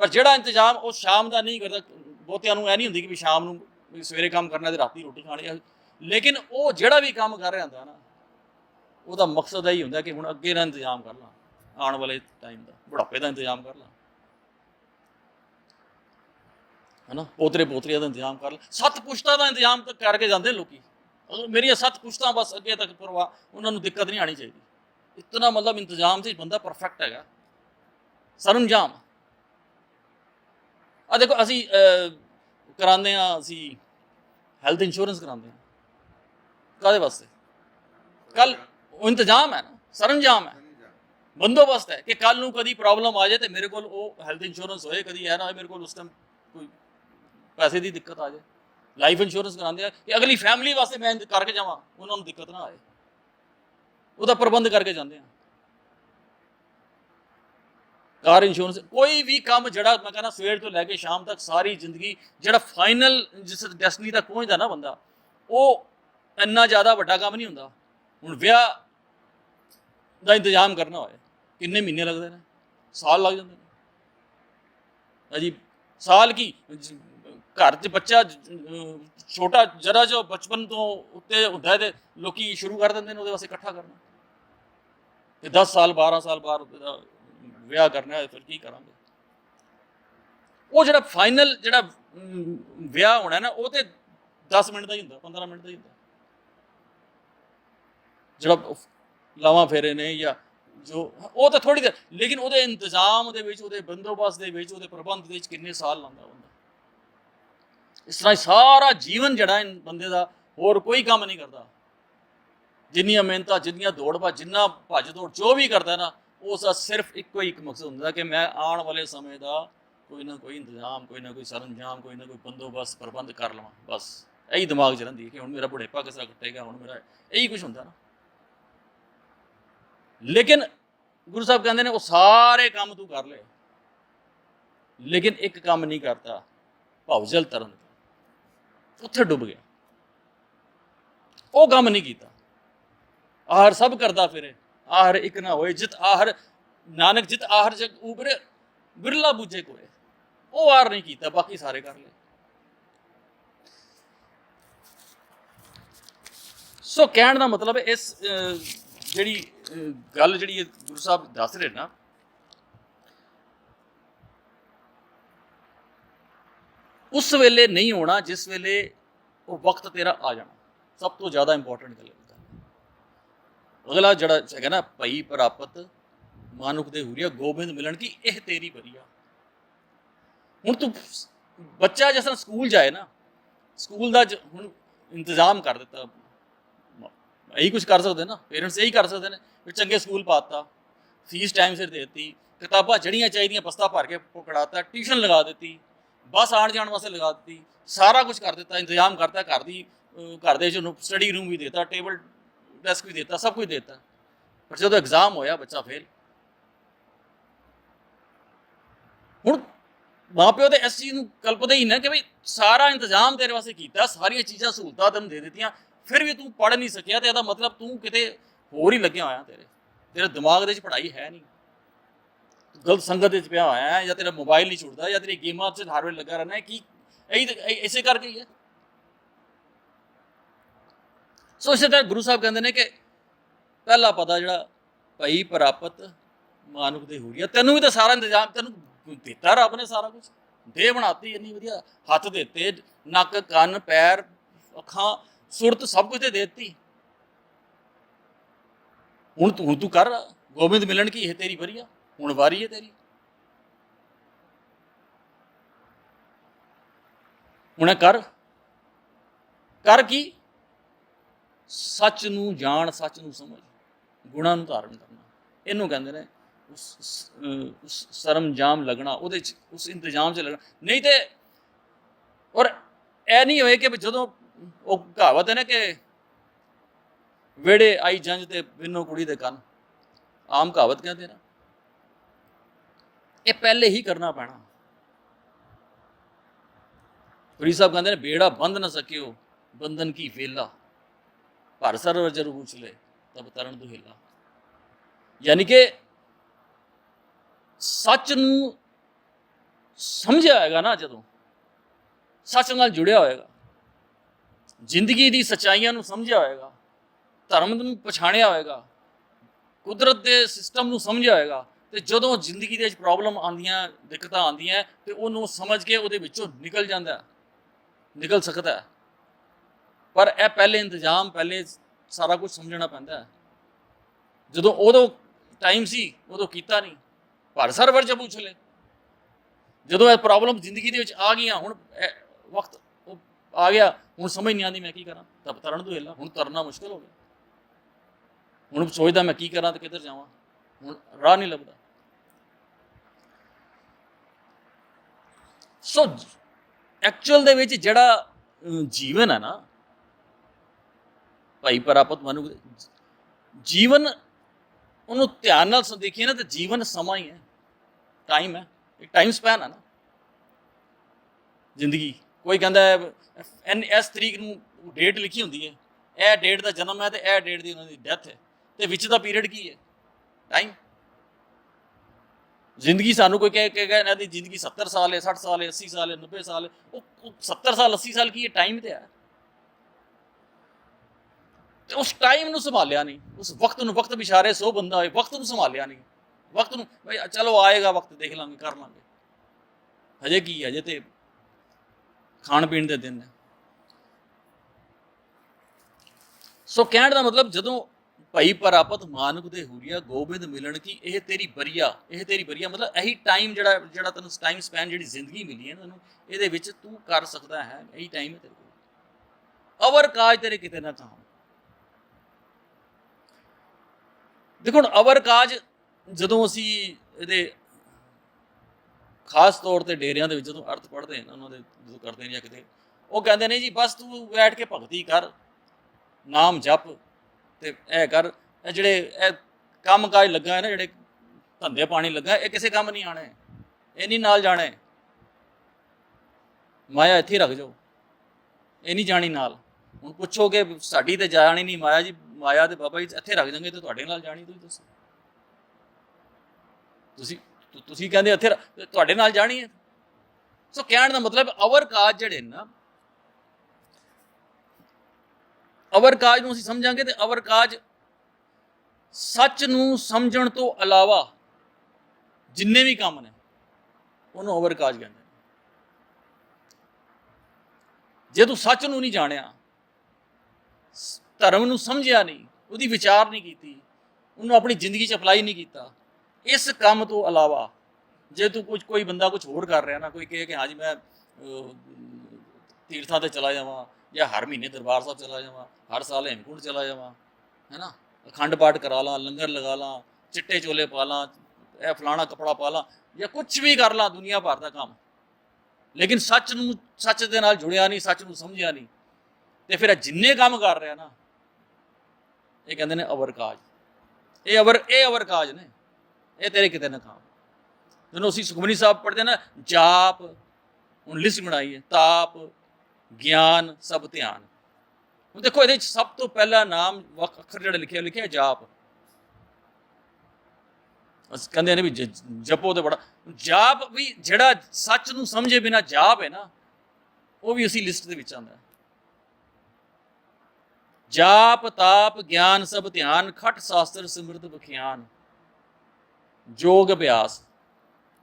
[SPEAKER 2] ਪਰ ਜਿਹੜਾ ਇੰਤਜ਼ਾਮ ਉਹ ਸ਼ਾਮ ਦਾ ਨਹੀਂ ਕਰਦਾ, ਬਹੁਤਿਆਂ ਨੂੰ ਇਹ ਨਹੀਂ ਹੁੰਦੀ ਕਿ ਵੀ ਸ਼ਾਮ ਨੂੰ ਵੀ ਸਵੇਰੇ ਕੰਮ ਕਰਨਾ ਤੇ ਰਾਤੀ ਰੋਟੀ ਖਾਣੀ ਹੈ ਲੇਕਿਨ ਉਹ ਜਿਹੜਾ ਵੀ ਕੰਮ ਕਰ ਰਿਹਾ ਹੁੰਦਾ ਨਾ, ਉਹਦਾ ਮਕਸਦ ਇਹੀ ਹੁੰਦਾ ਕਿ ਹੁਣ ਅੱਗੇ ਦਾ ਇੰਤਜ਼ਾਮ ਕਰ ਲਾਂ, ਆਉਣ ਵਾਲੇ ਟਾਈਮ ਦਾ, ਬੁਢਾਪੇ ਦਾ ਇੰਤਜ਼ਾਮ ਕਰ ਲਾਂ। ਹਨਾ? ਪੋਤਰੇ ਪੋਤਰੀਆਂ ਦਾ ਇੰਤਜ਼ਾਮ ਕਰ ਲਾਂ। ਸੱਤ ਪੁਸ਼ਤਾਂ ਦਾ ਇੰਤਜ਼ਾਮ ਤਾਂ ਕਰਕੇ ਜਾਂਦੇ ਲੋਕੀ। ਮੇਰੀਆਂ ਸੱਤ ਪੁਸ਼ਤਾਂ ਬਸ ਅੱਗੇ ਤੱਕ ਪਰਵਾ, ਉਹਨਾਂ ਨੂੰ ਦਿੱਕਤ ਨਹੀਂ ਆਣੀ ਚਾਹੀਦੀ। ਇਤਨਾ ਮਤਲਬ ਇੰਤਜ਼ਾਮ ਤੇ ਬੰਦਾ ਪਰਫੈਕਟ ਹੈਗਾ। ਸਰੰਜਾਮ। ਆ ਦੇਖੋ, ਅਸੀਂ ਕਰਾਉਂਦੇ ਆ ਅਸੀਂ ਹੈਲਥ ਇੰਸ਼ੋਰੈਂਸ ਕਰਾਉਂਦੇ ਆ ਕਾਦੇ ਵਾਸਤੇ? ਕੱਲ ਇੰਤਜ਼ਾਮ ਹੈ ਨਾ, ਸਰੰਜਾਮ ਹੈ। ਬੰਦੋਬਸਤ ਹੈ ਕਿ ਕੱਲ ਨੂੰ ਕਦੀ ਪ੍ਰੋਬਲਮ ਆ ਜਾਏ ਤੇ ਮੇਰੇ ਕੋਲ ਉਹ ਹੈਲਥ ਇੰਸ਼ੋਰੈਂਸ ਹੋਏ, ਕਦੀ ਇਹ ਨਾ ਹੋਏ ਮੇਰੇ ਕੋਲ ਉਸ ਟਾਈਮ ਕੋਈ ਪੈਸੇ ਦੀ ਦਿੱਕਤ ਆ ਜਾਏ। ਲਾਈਫ ਇੰਸ਼ੋਰੈਂਸ ਕਰਾਉਂਦੇ ਆ ਕਿ ਅਗਲੀ ਫੈਮਿਲੀ ਵਾਸਤੇ ਮੈਂ ਕਰਕੇ ਜਾਵਾਂ, ਉਹਨਾਂ ਨੂੰ ਦਿੱਕਤ ਨਾ ਆਏ। ਉਹਦਾ ਪ੍ਰਬੰਧ ਕਰਕੇ ਜਾਂਦੇ ਆ। ਕਾਰ ਇੰਸ਼ੋਰੈਂਸ ਕੋਈ ਵੀ ਕੰਮ ਜਿਹੜਾ ਮੈਂ ਕਹਿੰਦਾ ਸਵੇਰ ਤੋਂ ਲੈ ਕੇ ਸ਼ਾਮ ਤੱਕ ਸਾਰੀ ਜ਼ਿੰਦਗੀ ਜਿਹੜਾ ਫਾਈਨਲ ਜਿਸ ਡੈਸਟਨੀ ਤੱਕ ਪਹੁੰਚਦਾ ਨਾ ਬੰਦਾ, ਉਹ ਇੰਨਾ ਜ਼ਿਆਦਾ ਵੱਡਾ ਕੰਮ ਨਹੀਂ ਹੁੰਦਾ। ਹੁਣ ਵਿਆਹ ਦਾ ਇੰਤਜ਼ਾਮ ਕਰਨਾ ਹੋਵੇ ਕਿੰਨੇ ਮਹੀਨੇ ਲੱਗਦੇ ਨੇ? ਸਾਲ ਲੱਗ ਜਾਂਦੇ ਨੇ। ਅਜੀ ਸਾਲ ਕੀ? ਘਰ 'ਚ ਬੱਚਾ, ਛੋਟਾ ਜਰਾ ਜੋ ਬਚਪਨ ਤੋਂ ਉੱਤੇ ਹੁੰਦਾ ਹੈ ਤੇ ਲੋਕੀ ਸ਼ੁਰੂ ਕਰ ਦਿੰਦੇ ਨੇ, ਉਹਦੇ ਵਾਸਤੇ ਇਕੱਠਾ ਕਰਨਾ। ਤੇ 10 ਸਾਲ 12 ਸਾਲ ਬਾਅਦ ਉਹਦਾ ਵਿਆਹ ਕਰਨਾ ਹੈ ਫਿਰ ਕੀ ਕਰਾਂਗੇ? ਉਹ ਜਿਹੜਾ ਫਾਈਨਲ ਜਿਹੜਾ ਵਿਆਹ ਹੋਣਾ ਨਾ, ਉਹ ਤੇ 10 ਮਿੰਟ ਦਾ ਹੀ ਹੁੰਦਾ 15 ਮਿੰਟ ਦਾ ਹੀ ਹੁੰਦਾ। ਜਿਹੜਾ ਲਾਵਾਂ ਫੇਰੇ ਨੇ ਜਾਂ ਜੋ, ਉਹ ਤਾਂ ਥੋੜੀ ਦੇਰ, ਲੇਕਿਨ ਉਹਦੇ ਇੰਤਜ਼ਾਮ ਦੇ ਵਿੱਚ, ਉਹਦੇ ਬੰਦੋਬਸਤ ਦੇ ਵਿੱਚ, ਉਹਦੇ ਪ੍ਰਬੰਧ ਦੇ ਵਿੱਚ ਕਿੰਨੇ ਸਾਲ ਲਾਉਂਦਾ ਹੁੰਦਾ ਇਸ ਤਰ੍ਹਾਂ ਹੀ ਸਾਰਾ ਜੀਵਨ ਜਿਹੜਾ ਬੰਦੇ ਦਾ ਹੋਰ ਕੋਈ ਕੰਮ ਨਹੀਂ ਕਰਦਾ। ਜਿੰਨੀਆਂ ਮਿਹਨਤਾਂ, ਜਿੰਨੀਆਂ ਦੌੜ ਭੱਜ, ਜਿੰਨਾ ਭੱਜ ਦੌੜ ਜੋ ਵੀ ਕਰਦਾ ਨਾ, ਉਸ ਦਾ ਸਿਰਫ ਇੱਕੋ ਹੀ ਇੱਕ ਮਕਸਦ ਹੁੰਦਾ ਕਿ ਮੈਂ ਆਉਣ ਵਾਲੇ ਸਮੇਂ ਦਾ ਕੋਈ ਨਾ ਕੋਈ ਇੰਤਜ਼ਾਮ, ਕੋਈ ਨਾ ਕੋਈ ਸਰੰਜਾਮ, ਕੋਈ ਨਾ ਕੋਈ ਬੰਦੋਬਸਤ ਪ੍ਰਬੰਧ ਕਰ ਲਵਾਂ, ਬਸ। ਇਹੀ ਦਿਮਾਗ 'ਚ ਰਹਿੰਦੀ ਕਿ ਹੁਣ ਮੇਰਾ ਬੁਢੇਪਾ ਕਿਸ ਤਰ੍ਹਾਂ ਕੱਟੇਗਾ, ਹੁਣ ਮੇਰਾ ਇਹੀ ਕੁਝ ਹੁੰਦਾ ਨਾ। ਲੇਕਿਨ ਗੁਰੂ ਸਾਹਿਬ ਕਹਿੰਦੇ ਨੇ ਉਹ ਸਾਰੇ ਕੰਮ ਤੂੰ ਕਰ ਲੈ ਲੇਕਿਨ ਇੱਕ ਕੰਮ ਨਹੀਂ ਕਰਤਾ ਭਵਜਲ ਤਰਨ ਉੱਥੇ ਡੁੱਬ ਗਿਆ। ਉਹ ਕੰਮ ਨਹੀਂ ਕੀਤਾ। ਆਹਰ ਸਭ ਕਰਦਾ ਫਿਰੇ। ਆਹਰ ਇੱਕ ਨਾ ਹੋਏ, ਜਿਤ ਆਹਰ, ਨਾਨਕ ਜਿਤ ਆਹਰ ਜਗ ਉਬਰੇ, ਬਿਰਲਾ ਬੁਝੇ ਕੋਏ। ਉਹ ਆਹਰ ਨਹੀਂ ਕੀਤਾ, ਬਾਕੀ ਸਾਰੇ ਕਰ ਲਏ। ਸੋ ਕਹਿਣ ਦਾ ਮਤਲਬ ਇਸ ਜਿਹੜੀ ਗੱਲ ਜਿਹੜੀ ਗੁਰੂ ਸਾਹਿਬ ਦੱਸ ਰਹੇ ਨਾ, ਉਸ ਵੇਲੇ ਨਹੀਂ ਹੋਣਾ, ਜਿਸ ਵੇਲੇ ਉਹ ਵਕਤ ਤੇਰਾ ਆ ਜਾਣਾ। ਸਭ ਤੋਂ ਜ਼ਿਆਦਾ ਇੰਪੋਰਟੈਂਟ ਗੱਲ ਹੈ। ਅਗਲਾ ਜਿਹੜਾ ਹੈਗਾ ਨਾ, ਭਈ ਪ੍ਰਾਪਤ, ਮਾਨੁਖ ਦੇ ਹੁਰੀਆ, ਗੋਬਿੰਦ ਮਿਲਣ ਕੀ, ਇਹ ਤੇਰੀ ਬਰੀਆ ਹੁਣ ਤੂੰ ਬੱਚਾ ਜਿਸ ਤਰ੍ਹਾਂ ਸਕੂਲ ਜਾਏ ਨਾ, ਸਕੂਲ ਦਾ ਹੁਣ ਇੰਤਜ਼ਾਮ ਕਰ ਦਿੱਤਾ। ਇਹੀ ਕੁਝ ਕਰ ਸਕਦੇ ਨਾ ਪੇਰੈਂਟਸ ਇਹੀ ਕਰ ਸਕਦੇ ਨੇ। ਵੀ ਚੰਗੇ ਸਕੂਲ ਪਾਤਾ, ਫੀਸ ਟਾਈਮ ਸਿਰ ਦੇ ਦਿੱਤੀ, ਕਿਤਾਬਾਂ ਜਿਹੜੀਆਂ ਚਾਹੀਦੀਆਂ ਬਸਤਾ ਭਰ ਕੇ ਪਕੜਾਤਾ ਟਿਊਸ਼ਨ ਲਗਾ ਦਿੱਤੀ, ਬੱਸ ਆਣ ਜਾਣ ਵਾਸਤੇ ਲਗਾ ਦਿੱਤੀ, ਸਾਰਾ ਕੁਝ ਕਰ ਦਿੱਤਾ, ਇੰਤਜ਼ਾਮ ਕਰਤਾ, ਘਰ ਦੀ ਘਰ ਦੇ ਜਿਹਨੂੰ ਸਟੱਡੀ ਰੂਮ ਵੀ ਦਿੱਤਾ ਟੇਬਲ ਡੈਸਕ ਵੀ ਦਿੱਤਾ, ਸਭ ਕੁਝ ਦਿੱਤਾ। ਪਰ ਜਦੋਂ ਐਗਜ਼ਾਮ ਹੋਇਆ, ਬੱਚਾ ਫੇਲ ਹੁਣ ਮਾਪਿਓ ਤੇ ਇਸ ਚੀਜ਼ ਨੂੰ ਕਲਪਦੇ ਹੀ ਨਾ ਕਿ ਵੀ ਸਾਰਾ ਇੰਤਜ਼ਾਮ ਤੇਰੇ ਵਾਸਤੇ ਕੀਤਾ, ਸਾਰੀਆਂ ਚੀਜ਼ਾਂ ਸਹੂਲਤਾਂ ਤੈਨੂੰ ਦੇ ਦਿੱਤੀਆਂ, ਫਿਰ ਵੀ ਤੂੰ ਪੜ੍ਹ ਨਹੀਂ ਸਕਿਆ ਤੇ ਇਹਦਾ ਮਤਲਬ ਤੂੰ ਕਿਤੇ ਹੋਰ ਹੀ ਲੱਗਿਆ ਹੋਇਆ ਤੇਰੇ। ਤੇਰੇ ਦਿਮਾਗ ਦੇ ਵਿੱਚ ਪੜ੍ਹਾਈ ਹੈ ਨਹੀਂ। ਗਲਤ ਸੰਗਤ ਵਿੱਚ ਪਿਆ ਹੋਇਆ ਹੈ ਜਾਂ ਤੇਰਾ ਮੋਬਾਈਲ ਨਹੀਂ ਛੁੱਟਦਾ ਜਾਂ ਤੇਰੀ ਗੇਮਾਂ 'ਚ ਹਰ ਵੇਲੇ ਲੱਗਾ ਰਹਿਣਾ ਹੈ ਕੀ ਇਹ- ਇਸੇ ਕਰਕੇ ਹੀ ਹੈ। ਸੋ ਇਸੇ ਤਰ੍ਹਾਂ ਗੁਰੂ ਸਾਹਿਬ ਕਹਿੰਦੇ ਨੇ ਕਿ ਪਹਿਲਾ ਪਤਾ ਜਿਹੜਾ ਭਈ ਪ੍ਰਾਪਤ ਮਾਨੁਖ ਦੇ ਹੁਰੀਆ, ਤੈਨੂੰ ਵੀ ਤਾਂ ਸਾਰਾ ਇੰਤਜ਼ਾਮ ਤੈਨੂੰ ਦਿੱਤਾ ਰੱਬ ਨੇ ਸਾਰਾ ਕੁਝ ਦੇਹ ਬਣਾਤੀ ਇੰਨੀ ਵਧੀਆ, ਹੱਥ ਦਿੱਤੇ, ਨੱਕ, ਕੰਨ, ਪੈਰ, ਅੱਖਾਂ, ਸੁਰਤ ਸਭ ਕੁਝ ਤੇ ਦੇ ਦਿੱਤੀ। ਹੁਣ ਤੂੰ ਹੁਣ ਤੂੰ ਕਰ, ਗੋਬਿੰਦ ਮਿਲਣ ਕੀ ਇਹ ਤੇਰੀ ਵਰੀਆ? ਹੁਣ ਵਾਰੀ ਹੈ ਤੇਰੀ। ਹੁਣ ਇਹ ਕਰ। ਕਰ ਕੀ? ਸੱਚ ਨੂੰ ਜਾਣ, ਸੱਚ ਨੂੰ ਸਮਝ, ਗੁਣਾਂ ਨੂੰ ਧਾਰਨ ਕਰਨਾ। ਇਹਨੂੰ ਕਹਿੰਦੇ ਨੇ ਉਸ ਸ- ਅਹ, ਉਸ ਸਰਮਜਾਮ ਲੱਗਣਾ, ਉਹਦੇ ਚ, ਉਸ ਇੰਤਜ਼ਾਮ 'ਚ ਲੱਗਣਾ। ਨਹੀਂ ਤੇ, ਔਰ ਇਹ ਨਹੀਂ ਹੋਏ ਕਿ ਜਦੋਂ ਉਹ ਕਹਾਵਤ ਹੈ ਨਾ ਕਿ ਵੇੜੇ ਆਈ ਜੰਜ ਤੇ ਬਿੰਨੋ ਕੁੜੀ ਦੇ ਕੰਨ। ਆਮ ਕਹਾਵਤ ਕਹਿੰਦੇ ਨਾ। ਇਹ ਪਹਿਲੇ ਹੀ ਕਰਨਾ ਪੈਣਾ। ਫਰੀ ਸਾਹਿਬ ਕਹਿੰਦੇ ਨੇ ਬੇੜਾ ਬੰਦ ਨਾ ਸਕਿਓ, ਬੰਧਨ ਕੀ ਵੇਲਾ। ਭਰ ਸਰਵ ਜਰ ਉਛਲੇ ਤਬ ਤਰਨ ਦੁਹਿਲਾ। ਯਾਨੀ ਕਿ ਸੱਚ ਨੂੰ ਸਮਝਿਆ ਹੋਏਗਾ ਨਾ ਜਦੋਂ, ਸੱਚ ਨਾਲ ਜੁੜਿਆ ਹੋਏਗਾ। ਜ਼ਿੰਦਗੀ ਦੀ ਸਚਾਈਆਂ ਨੂੰ ਸਮਝਿਆ ਹੋਏਗਾ। ਧਰਮ ਨੂੰ ਪਛਾਣਿਆ ਹੋਏਗਾ, ਕੁਦਰਤ ਦੇ ਸਿਸਟਮ ਨੂੰ ਸਮਝਿਆ ਹੋਏਗਾ, ਤੇ ਜਦੋਂ ਜ਼ਿੰਦਗੀ ਦੇ ਵਿੱਚ ਪ੍ਰੋਬਲਮ ਆਉਂਦੀਆਂ, ਦਿੱਕਤਾਂ ਆਉਂਦੀਆਂ, ਤੇ ਉਹਨੂੰ ਸਮਝ ਕੇ ਉਹਦੇ ਵਿੱਚੋਂ ਨਿਕਲ ਜਾਂਦਾ ਨਿਕਲ ਸਕਦਾ ਪਰ ਇਹ ਪਹਿਲੇ ਇੰਤਜ਼ਾਮ, ਪਹਿਲੇ ਸਾਰਾ ਕੁਝ ਸਮਝਣਾ ਪੈਂਦਾ ਜਦੋਂ ਉਦੋਂ ਟਾਈਮ ਸੀ, ਉਦੋਂ ਕੀਤਾ ਨਹੀਂ। ਪਰ ਸਰਵਰ ਜਬ ਉਛਲੇ ਜਦੋਂ ਇਹ ਪ੍ਰੋਬਲਮ ਜ਼ਿੰਦਗੀ ਦੇ ਵਿੱਚ ਆ ਗਈਆਂ, ਹੁਣ ਵਕਤ ਉਹ ਆ ਗਿਆ, ਹੁਣ ਸਮਝ ਨਹੀਂ ਆਉਂਦੀ ਮੈਂ ਕੀ ਕਰਾਂ। ਤਬ ਤਰਨ ਤੋਂ ਹਿੱਲਾ, ਹੁਣ ਤਰਨਾ ਮੁਸ਼ਕਲ ਹੋ ਗਿਆ। ਹੁਣ ਸੋਚਦਾ ਮੈਂ ਕੀ ਕਰਾਂ ਤੇ ਕਿੱਧਰ ਜਾਵਾਂ। ਹੁਣ ਰਾਹ ਨਹੀਂ ਲੱਭਦਾ। ਸੋ ਐਕਚੁਅਲ ਦੇ ਵਿੱਚ ਜਿਹੜਾ ਜੀਵਨ ਹੈ ਨਾ, ਭਾਈ ਪ੍ਰਾਪਤ ਮਨੁ ਜੀਵਨ ਉਹਨੂੰ ਧਿਆਨ ਨਾਲ ਦੇਖੀਏ ਨਾ ਤਾਂ ਜੀਵਨ ਸਮਾਂ ਹੀ ਹੈ। ਟਾਈਮ ਹੈ। ਇੱਕ ਟਾਈਮ ਸਪੈਨ ਹੈ ਨਾ। ਜ਼ਿੰਦਗੀ। ਕੋਈ ਕਹਿੰਦਾ ਹੈ, ਐਨ, ਇਸ ਤਰੀਕ ਨੂੰ ਡੇਟ ਲਿਖੀ ਹੁੰਦੀ ਹੈ। ਇਹ ਡੇਟ ਦਾ ਜਨਮ ਹੈ ਤੇ ਇਹ ਡੇਟ ਦੀ ਉਹਨਾਂ ਦੀ ਡੈਥ ਹੈ। ਤੇ ਵਿੱਚ ਦਾ ਪੀਰੀਅਡ ਕੀ ਹੈ? ਟਾਈਮ ਜ਼ਿੰਦਗੀ ਸਾਨੂੰ ਕੋਈ ਕਹੇ ਕਹੇਗਾ ਇਹਨਾਂ ਦੀ ਜ਼ਿੰਦਗੀ 70 ਸਾਲ ਹੈ 60 ਸਾਲ ਹੈ 80 ਸਾਲ ਹੈ 90 ਸਾਲ ਹੈ। ਉਹ ਉਹ 70 ਸਾਲ 80 ਸਾਲ ਕੀ ਹੈ? ਟਾਈਮ ਤੇ ਹੈ। ਤੇ ਉਸ ਟਾਈਮ ਨੂੰ ਸੰਭਾਲਿਆ ਨਹੀਂ। ਉਸ ਵਕਤ ਨੂੰ ਵਕਤ ਬਿਸ਼ਾਰੇ ਸੋ ਬੰਦਾ ਹੋਏ ਵਕਤ ਨੂੰ ਸੰਭਾਲਿਆ ਨਹੀਂ। ਵਕਤ ਨੂੰ ਬਈ ਚਲੋ ਆਏਗਾ ਵਕਤ ਦੇਖ ਲਾਂਗੇ ਕਰ ਲਾਂਗੇ। ਹਜੇ ਕੀ ਹੈ, ਹਜੇ ਤੇ ਖਾਣ ਪੀਣ ਦੇ ਦਿਨ ਨੇ। ਸੋ ਕਹਿਣ ਦਾ ਮਤਲਬ ਜਦੋਂ ਭਾਈ ਪਰਾਪਤ ਮਾਨਕ ਦੇ ਹੂਰੀਆ ਗੋਬਿੰਦ ਮਿਲਣ ਕੀ? ਇਹ ਤੇਰੀ ਬਰੀਆ, ਇਹ ਤੇਰੀ ਬਰੀਆ। ਮਤਲਬ ਇਹੀ ਟਾਈਮ ਜਿਹੜਾ ਜਿਹੜਾ ਤੈਨੂੰ ਟਾਈਮ ਸਪੈਨ ਜਿਹੜੀ ਜ਼ਿੰਦਗੀ ਮਿਲੀ ਹੈ ਤੈਨੂੰ ਇਹਦੇ ਵਿੱਚ ਤੂੰ ਕਰ ਸਕਦਾ ਹੈ। ਇਹੀ ਟਾਈਮ ਹੈ ਤੇਰੇ ਕੋਲ। ਅਵਰ ਕਾਜ ਤੇਰੇ ਕਿਤੇ ਨਾ ਤਾਂ ਦੇਖੋ ਹੁਣ ਅਵਰ ਕਾਜ ਜਦੋਂ ਅਸੀਂ ਇਹਦੇ ਖਾਸ ਤੌਰ ਤੇ ਡੇਰਿਆਂ ਦੇ ਵਿੱਚ ਜਦੋਂ ਅਰਥ ਪੜ੍ਹਦੇ ਨੇ, ਉਹਨਾਂ ਦੇ ਜਦੋਂ ਕਰਦੇ ਨੇ ਜਾਂ ਕਿਤੇ, ਉਹ ਕਹਿੰਦੇ ਨੇ ਜੀ, ਬਸ ਤੂੰ ਬੈਠ ਕੇ ਭਗਤੀ ਕਰ, ਨਾਮ ਜਪ ਤੇ ਇਹ ਕਰ, ਇਹ ਜਿਹੜੇ ਇਹ ਕੰਮ ਕਾਜ ਲੱਗਾ ਹੈ ਨਾ, ਜਿਹੜੇ ਧੰਦੇ ਪਾਣੀ ਲੱਗਾ, ਇਹ ਕਿਸੇ ਕੰਮ ਨਹੀਂ ਆਣੇ ਇਹ ਨਹੀਂ ਨਾਲ ਜਾਣੇ। ਮਾਇਆ ਇੱਥੇ ਰੱਖ ਜਾਓ, ਇਹ ਨਹੀਂ ਜਾਣੀ ਨਾਲ। ਹੁਣ ਪੁੱਛੋਗੇ, ਸਾਡੀ ਤੇ ਜਾਣੀ ਨਹੀਂ ਮਾਇਆ ਜੀ, ਮਾਇਆ ਤੇ ਬਾਬਾ ਜੀ ਇੱਥੇ ਰੱਖ ਜਾਂਗੇ ਤੇ ਤੁਹਾਡੇ ਨਾਲ ਜਾਣੀ, ਤੁਸੀਂ ਦੱਸੋ। ਤੁਸੀਂ ਤੁਸੀਂ ਕਹਿੰਦੇ ਇੱਥੇ ਤੁਹਾਡੇ ਨਾਲ ਜਾਣੀ ਹੈ। ਸੋ ਕਹਿਣ ਦਾ ਮਤਲਬ ਅਵਰ ਕਾਜ ਜਿਹੜੇ ਨਾ ਨਾ ਅਵਰ ਕਾਜ ਨੂੰ ਅਸੀਂ ਸਮਝਾਂਗੇ ਤੇ ਅਵਰ ਕਾਜ ਸੱਚ ਨੂੰ ਸਮਝਣ ਤੋਂ ਇਲਾਵਾ ਜਿੰਨੇ ਵੀ ਕੰਮ ਨੇ, ਉਹਨੂੰ ਅਵਰ ਕਾਜ ਕਹਿੰਦੇ ਜੇ ਤੂੰ ਸੱਚ ਨੂੰ ਨਹੀਂ ਜਾਣਿਆ, ਧਰਮ ਨੂੰ ਸਮਝਿਆ ਨਹੀਂ, ਉਹਦੀ ਵਿਚਾਰ ਨਹੀਂ ਕੀਤੀ, ਉਹਨੂੰ ਆਪਣੀ ਜ਼ਿੰਦਗੀ 'ਚ ਅਪਲਾਈ ਨਹੀਂ ਕੀਤਾ, ਇਸ ਕੰਮ ਤੋਂ ਇਲਾਵਾ ਜੇ ਤੂੰ ਕੁਝ, ਕੋਈ ਬੰਦਾ ਕੁਝ ਹੋਰ ਕਰ ਰਿਹਾ ਨਾ, ਕੋਈ ਕਹੇ ਕਿ ਹਾਂਜੀ ਮੈਂ ਤੀਰਥਾਂ ਤੇ ਚਲਾ ਜਾਵਾਂ ਜਾਂ ਹਰ ਮਹੀਨੇ ਦਰਬਾਰ ਸਾਹਿਬ ਚਲਾ ਜਾਵਾਂ, ਹਰ ਸਾਲ ਹੇਮਕੁੰਟ ਚਲਾ ਜਾਵਾਂ ਹੈਨਾ ਅਖੰਡ ਪਾਠ ਕਰਾ ਲਾਂ, ਲੰਗਰ ਲਗਾ ਲਾਂ, ਚਿੱਟੇ ਚੋਲੇ ਪਾ ਲਾਂ, ਇਹ ਫਲਾਣਾ ਕਪੜਾ ਪਾ ਲਾਂ, ਜਾਂ ਕੁਝ ਵੀ ਕਰ ਲਾਂ ਦੁਨੀਆ ਭਰ ਦਾ ਕੰਮ। ਲੇਕਿਨ ਸੱਚ ਨੂੰ, ਸੱਚ ਦੇ ਨਾਲ ਜੁੜਿਆ ਨਹੀਂ, ਸੱਚ ਨੂੰ ਸਮਝਿਆ ਨਹੀਂ। ਤੇ ਫਿਰ ਜਿੰਨੇ ਕੰਮ ਕਰ ਰਿਹਾ ਨਾ, ਇਹ ਕਹਿੰਦੇ ਨੇ ਅਵਰ ਕਾਜ। ਇਹ ਅਵਰ ਇਹ ਅਵਰ ਕਾਜ ਨੇ। ਇਹ ਤੇਰੇ ਕਿਤੇ ਨਾ ਕਾਮ। ਜਦੋਂ ਅਸੀਂ ਸੁਖਮਨੀ ਸਾਹਿਬ ਪੜ੍ਹਦੇ ਨਾ, ਜਾਪ, ਹੁਣ ਲਿਸਟ ਬਣਾਈ ਹੈ, ਤਾਪ ਗਿਆਨ, ਸਭ ਧਿਆਨ। ਹੁਣ ਦੇਖੋ, ਇਹਦੇ ਵਿੱਚ ਸਭ ਤੋਂ ਪਹਿਲਾ ਨਾਮ ਵਕ ਅੱਖਰ ਜਿਹੜਾ ਲਿਖਿਆ ਲਿਖਿਆ ਜਾਪ। ਅਸ ਕਹਿੰਦੇ ਨੇ ਵੀ ਜ- ਜਪੋ ਤੇ ਬੜਾ, ਜਾਪ ਵੀ ਜਿਹੜਾ ਸੱਚ ਨੂੰ ਸਮਝੇ ਬਿਨਾ ਜਾਪ ਹੈ ਨਾ, ਉਹ ਵੀ ਅਸੀਂ ਲਿਸਟ ਦੇ ਵਿੱਚ ਆਉਂਦਾ ਹੈ। ਜਾਪ, ਤਾਪ, ਗਿਆਨ, ਸਭ ਧਿਆਨ, ਖਟ ਸ਼ਾਸਤਰ, ਸਿਮਰਤ ਬਖਿਆਨ ਜੋਗ ਅਭਿਆਸ,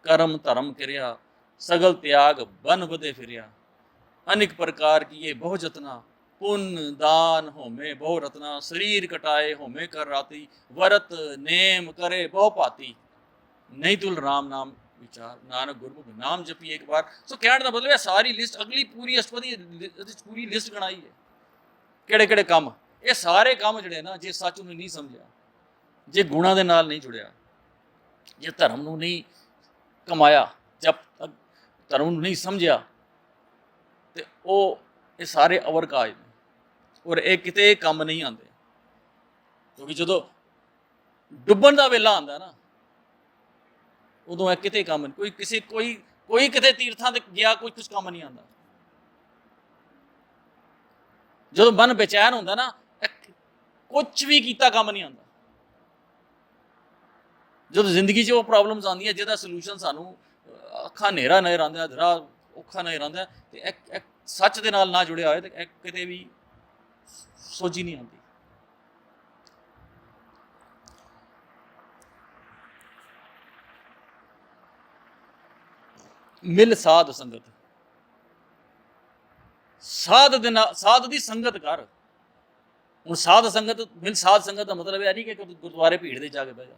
[SPEAKER 2] ਕਰਮ ਧਰਮ ਕਿਰਿਆ, ਸਗਲ ਤਿਆਗ, ਬਨ ਬਦੇ ਫਿਰਿਆ। ਅਨੇਕ ਪ੍ਰਕਾਰ ਕੀਏ, ਬਹੁ ਜਤਨਾ ਪੁੰਨ, ਦਾਨ ਹੋਮੇ, ਬਹੁ ਰਤਨਾ। ਸਰੀਰ ਕਟਾਏ ਹੋਮੇ ਕਰ ਰਾਤੀ। ਵਰਤ, ਨੇਮ ਕਰੇ ਬਹੁ ਪਾਤੀ ਨਹੀਂ ਤੁਲ ਰਾਮ ਨਾਮ ਵਿਚਾਰ। ਨਾਨਕ ਗੁਰਮੁਖ ਨਾਮ ਜਪੀ ਇੱਕ ਵਾਰ। ਸੋ ਕਹਿਣ ਦਾ ਮਤਲਬ ਹੈ, ਸਾਰੀ ਲਿਸਟ ਅਗਲੀ ਪੂਰੀ ਅਸ਼ਟਪਦੀ ਪੂਰੀ ਲਿਸਟ ਗਣਾਈ ਹੈ। ਕਿਹੜੇ ਕਿਹੜੇ ਕੰਮ? ਇਹ ਸਾਰੇ ਕੰਮ ਜਿਹੜੇ ਨਾ, ਜੇ ਸੱਚ ਨੂੰ ਨਹੀਂ ਸਮਝਿਆ, ਜੇ ਗੁਣਾਂ ਦੇ ਨਾਲ ਨਹੀਂ ਜੁੜਿਆ, ਜੇ ਧਰਮ ਨੂੰ ਨਹੀਂ ਕਮਾਇਆ ਜਬ ਧਰਮ ਨੂੰ ਨਹੀਂ ਸਮਝਿਆ ਤੇ ਉਹ ਇਹ ਸਾਰੇ ਅਵਰ ਕਾਜ ਨੇ। ਔਰ ਇਹ ਕਿਤੇ ਕੰਮ ਨਹੀਂ ਆਉਂਦੇ। ਕਿਉਂਕਿ ਜਦੋਂ ਡੁੱਬਣ ਦਾ ਵੇਲਾ ਆਉਂਦਾ ਨਾ, ਉਦੋਂ ਇਹ ਕਿਤੇ ਕੰਮ ਨਹੀਂ, ਕੋਈ ਕਿਸੇ, ਕੋਈ ਕੋਈ ਕਿਤੇ ਤੀਰਥਾਂ ਤੇ ਗਿਆ, ਕੋਈ ਕੁਝ ਕੰਮ ਨਹੀਂ ਆਉਂਦਾ। ਜਦੋਂ ਮਨ ਬੇਚੈਨ ਹੁੰਦਾ ਨਾ ਕੁਝ ਵੀ ਕੀਤਾ ਕੰਮ ਨਹੀਂ ਆਉਂਦਾ। ਜਦੋਂ ਜ਼ਿੰਦਗੀ 'ਚ ਉਹ ਪ੍ਰੋਬਲਮਸ ਆਉਂਦੀਆਂ, ਜਿਹਦਾ ਸੋਲੂਸ਼ਨ ਸਾਨੂੰ ਅੱਖਾਂ ਹਨੇਰਾ ਨਜ਼ਰ ਆਉਂਦਾ ਧਰਾ ਔਖਾ ਨਹੀਂ ਰਹਿੰਦਾ ਤੇ ਇਹ ਸੱਚ ਦੇ ਨਾਲ ਨਾ ਜੁੜਿਆ ਹੋਏ ਤੇ ਇਹ ਕਿਤੇ ਵੀ ਸੋਝੀ ਨਹੀਂ ਆਉਂਦੀ। ਮਿਲ ਸਾਧ ਸੰਗਤ। ਸਾਧ ਦੇ ਨਾਲ, ਸਾਧ ਦੀ ਸੰਗਤ ਕਰ। ਹੁਣ ਸਾਧ ਸੰਗਤ, ਮਿਲ ਸਾਧ ਸੰਗਤ ਦਾ ਮਤਲਬ ਇਹ ਨਹੀਂ ਕਿ ਗੁਰਦੁਆਰੇ ਭੀੜ ਦੇ ਜਾ ਕੇ ਬਹਿ ਜਾ।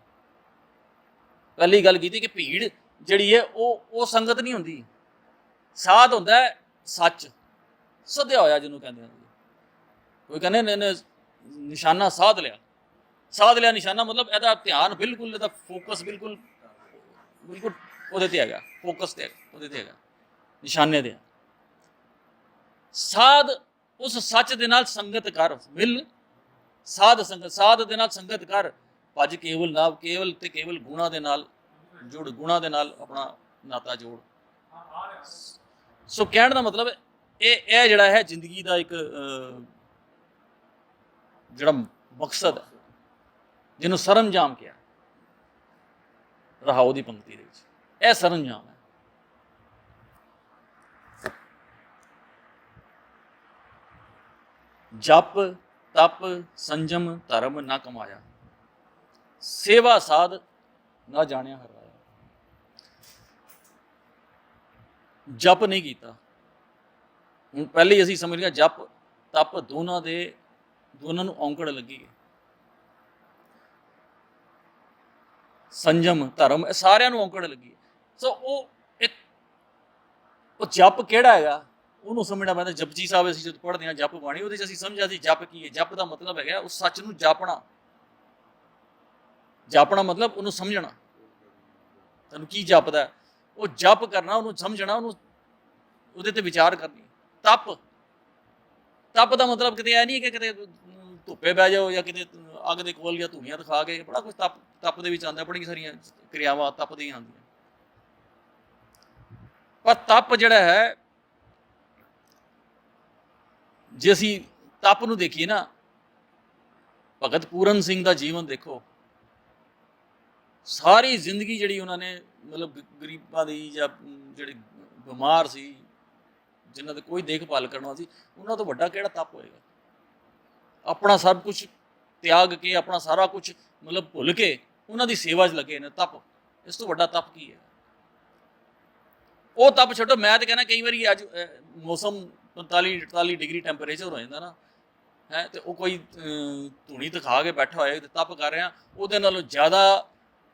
[SPEAKER 2] ਪਹਿਲੀ ਗੱਲ ਕੀਤੀ ਕਿ ਭੀੜ ਜਿਹੜੀ ਹੈ ਉਹ ਉਹ ਸੰਗਤ ਨਹੀਂ ਹੁੰਦੀ। ਸਾਧ ਹੁੰਦਾ ਹੈ, ਸੱਚ। ਸਦਿਆ ਹੋਇਆ ਜਿਹਨੂੰ ਕਹਿੰਦੇ ਨੇ ਕੋਈ ਕਹਿੰਦੇ ਨੇ, ਇਹਨੇ ਨਿਸ਼ਾਨਾ ਸਾਧ ਲਿਆ। ਸਾਧ ਲਿਆ ਨਿਸ਼ਾਨਾ ਮਤਲਬ ਇਹਦਾ ਧਿਆਨ ਬਿਲਕੁਲ, ਇਹਦਾ ਫੋਕਸ ਬਿਲਕੁਲ ਬਿਲਕੁਲ ਉਹਦੇ ਤੇ ਹੈਗਾ। ਫੋਕਸ ਤੇ ਉਹਦੇ ਤੇ ਹੈਗਾ। ਨਿਸ਼ਾਨੇ ਤੇ ਸਾਧ ਉਸ ਸੱਚ ਦੇ ਨਾਲ ਸੰਗਤ ਕਰ, ਮਿਲ। ਸਾਧ ਸੰਗਤ, ਸਾਧ ਦੇ ਨਾਲ ਸੰਗਤ ਕਰ। ਭਜ ਕੇਵਲ ਨਾਮ ਕੇਵਲ ਤੇ ਕੇਵਲ ਗੁਣਾ ਦੇ ਨਾਲ ਜੁੜ, ਗੁਣਾ ਦੇ ਨਾਲ ਆਪਣਾ ਨਾਤਾ ਜੋੜ। ਸੋ ਕਹਿਣ ਦਾ ਮਤਲਬ ਇਹ ਇਹ ਜਿਹੜਾ ਹੈ ਜ਼ਿੰਦਗੀ ਦਾ ਇੱਕ ਜਿਹੜਾ ਮਕਸਦ ਹੈ, ਜਿਹਨੂੰ ਸਰੰਜਾਮ ਕਿਹਾ ਰਹਾਉ ਦੀ ਪੰਕਤੀ ਦੇ ਵਿੱਚ। ਇਹ ਸਰੰਜਾਮ ਹੈ। ਜਪ, ਤਪ, ਸੰਜਮ, ਧਰਮ ਨਾ ਕਮਾਇਆ। ਸੇਵਾ ਸਾਧ ਨਾ ਜਾਣਿਆ ਹਰਾਇਆ ਜਪ ਨਹੀਂ ਕੀਤਾ। ਹੁਣ ਪਹਿਲੇ ਹੀ ਅਸੀਂ ਸਮਝ ਲਿਆ ਜਪ, ਤਪ ਦੋਨਾਂ ਦੇ, ਦੋਨਾਂ ਨੂੰ ਔਂਕੜ ਲੱਗੀ ਹੈ। ਸੰਜਮ, ਧਰਮ, ਇਹ ਸਾਰਿਆਂ ਨੂੰ ਔਂਕੜ ਲੱਗੀ ਹੈ। ਸੋ ਉਹ ਇੱਕ, ਉਹ ਜਪ ਕਿਹੜਾ ਹੈਗਾ? ਉਹਨੂੰ ਸਮਝਣਾ ਪੈਂਦਾ। ਜਪਜੀ ਸਾਹਿਬ ਅਸੀਂ ਜਦ ਪੜ੍ਹਦੇ ਹਾਂ ਜਪ ਬਾਣੀ, ਉਹਦੇ 'ਚ ਅਸੀਂ ਸਮਝਿਆ ਸੀ ਜਪ ਕੀ ਹੈ। ਜਪ ਦਾ ਮਤਲਬ ਹੈਗਾ ਉਸ ਸੱਚ ਨੂੰ ਜਾਪਣਾ। ਜਾਪਣਾ ਮਤਲਬ ਉਹਨੂੰ ਸਮਝਣਾ। ਤੁਹਾਨੂੰ ਕੀ ਜਪਦਾ ਉਹ ਜਪ ਕਰਨਾ, ਉਹਨੂੰ ਸਮਝਣਾ, ਉਹਨੂੰ ਉਹਦੇ ਤੇ ਵਿਚਾਰ ਕਰਨੀ। ਤਪ। ਤਪ ਦਾ ਮਤਲਬ ਕਿਤੇ ਇਹ ਨਹੀਂ ਕਿ ਕਿਤੇ ਧੁੱਪੇ ਬਹਿ ਜਾਓ ਜਾਂ ਕਿਤੇ ਅੱਗ ਦੇ ਕੋਲ ਜਾਂ ਧੂਣੀਆਂ ਦਿਖਾ ਕੇ, ਬੜਾ ਕੁਝ ਤਪ ਤਪ ਦੇ ਵਿੱਚ ਆਉਂਦਾ, ਬੜੀਆਂ ਸਾਰੀਆਂ ਕਿਰਿਆਵਾਂ ਤਪ ਦੀਆਂ ਆਉਂਦੀਆਂ ਪਰ ਤਪ ਜਿਹੜਾ ਹੈ, ਜੇ ਅਸੀਂ ਤਪ ਨੂੰ ਦੇਖੀਏ ਨਾ, ਭਗਤ ਪੂਰਨ ਸਿੰਘ ਦਾ ਜੀਵਨ ਦੇਖੋ, ਸਾਰੀ ਜ਼ਿੰਦਗੀ ਜਿਹੜੀ ਉਹਨਾਂ ਨੇ ਮਤਲਬ ਗਰੀਬਾਂ ਦੀ ਜਾਂ ਜਿਹੜੇ ਬਿਮਾਰ ਸੀ, ਜਿਨ੍ਹਾਂ ਦੇ ਕੋਈ ਦੇਖਭਾਲ ਕਰਨਾ ਸੀ, ਉਹਨਾਂ ਤੋਂ ਵੱਡਾ ਕਿਹੜਾ ਤਪ ਹੋਏਗਾ? ਆਪਣਾ ਸਭ ਕੁਝ ਤਿਆਗ ਕੇ, ਆਪਣਾ ਸਾਰਾ ਕੁਝ ਮਤਲਬ ਭੁੱਲ ਕੇ, ਉਹਨਾਂ ਦੀ ਸੇਵਾ 'ਚ ਲੱਗੇ ਨੇ ਤਪ। ਇਸ ਤੋਂ ਵੱਡਾ ਤਪ ਕੀ ਹੈ? ਉਹ ਤਪ ਛੱਡੋ, ਮੈਂ ਤਾਂ ਕਹਿੰਦਾ ਕਈ ਵਾਰੀ ਅੱਜ ਮੌਸਮ 45 48 ਡਿਗਰੀ ਟੈਂਪਰੇਚਰ ਹੋ ਜਾਂਦਾ ਨਾ, ਹੈ, ਤੇ ਉਹ ਕੋਈ ਧੂਣੀ ਦਿਖਾ ਕੇ ਬੈਠਾ ਹੋਇਆ ਤੇ ਤਪ ਕਰ ਰਿਹਾ, ਉਹਦੇ ਨਾਲੋਂ ਜ਼ਿਆਦਾ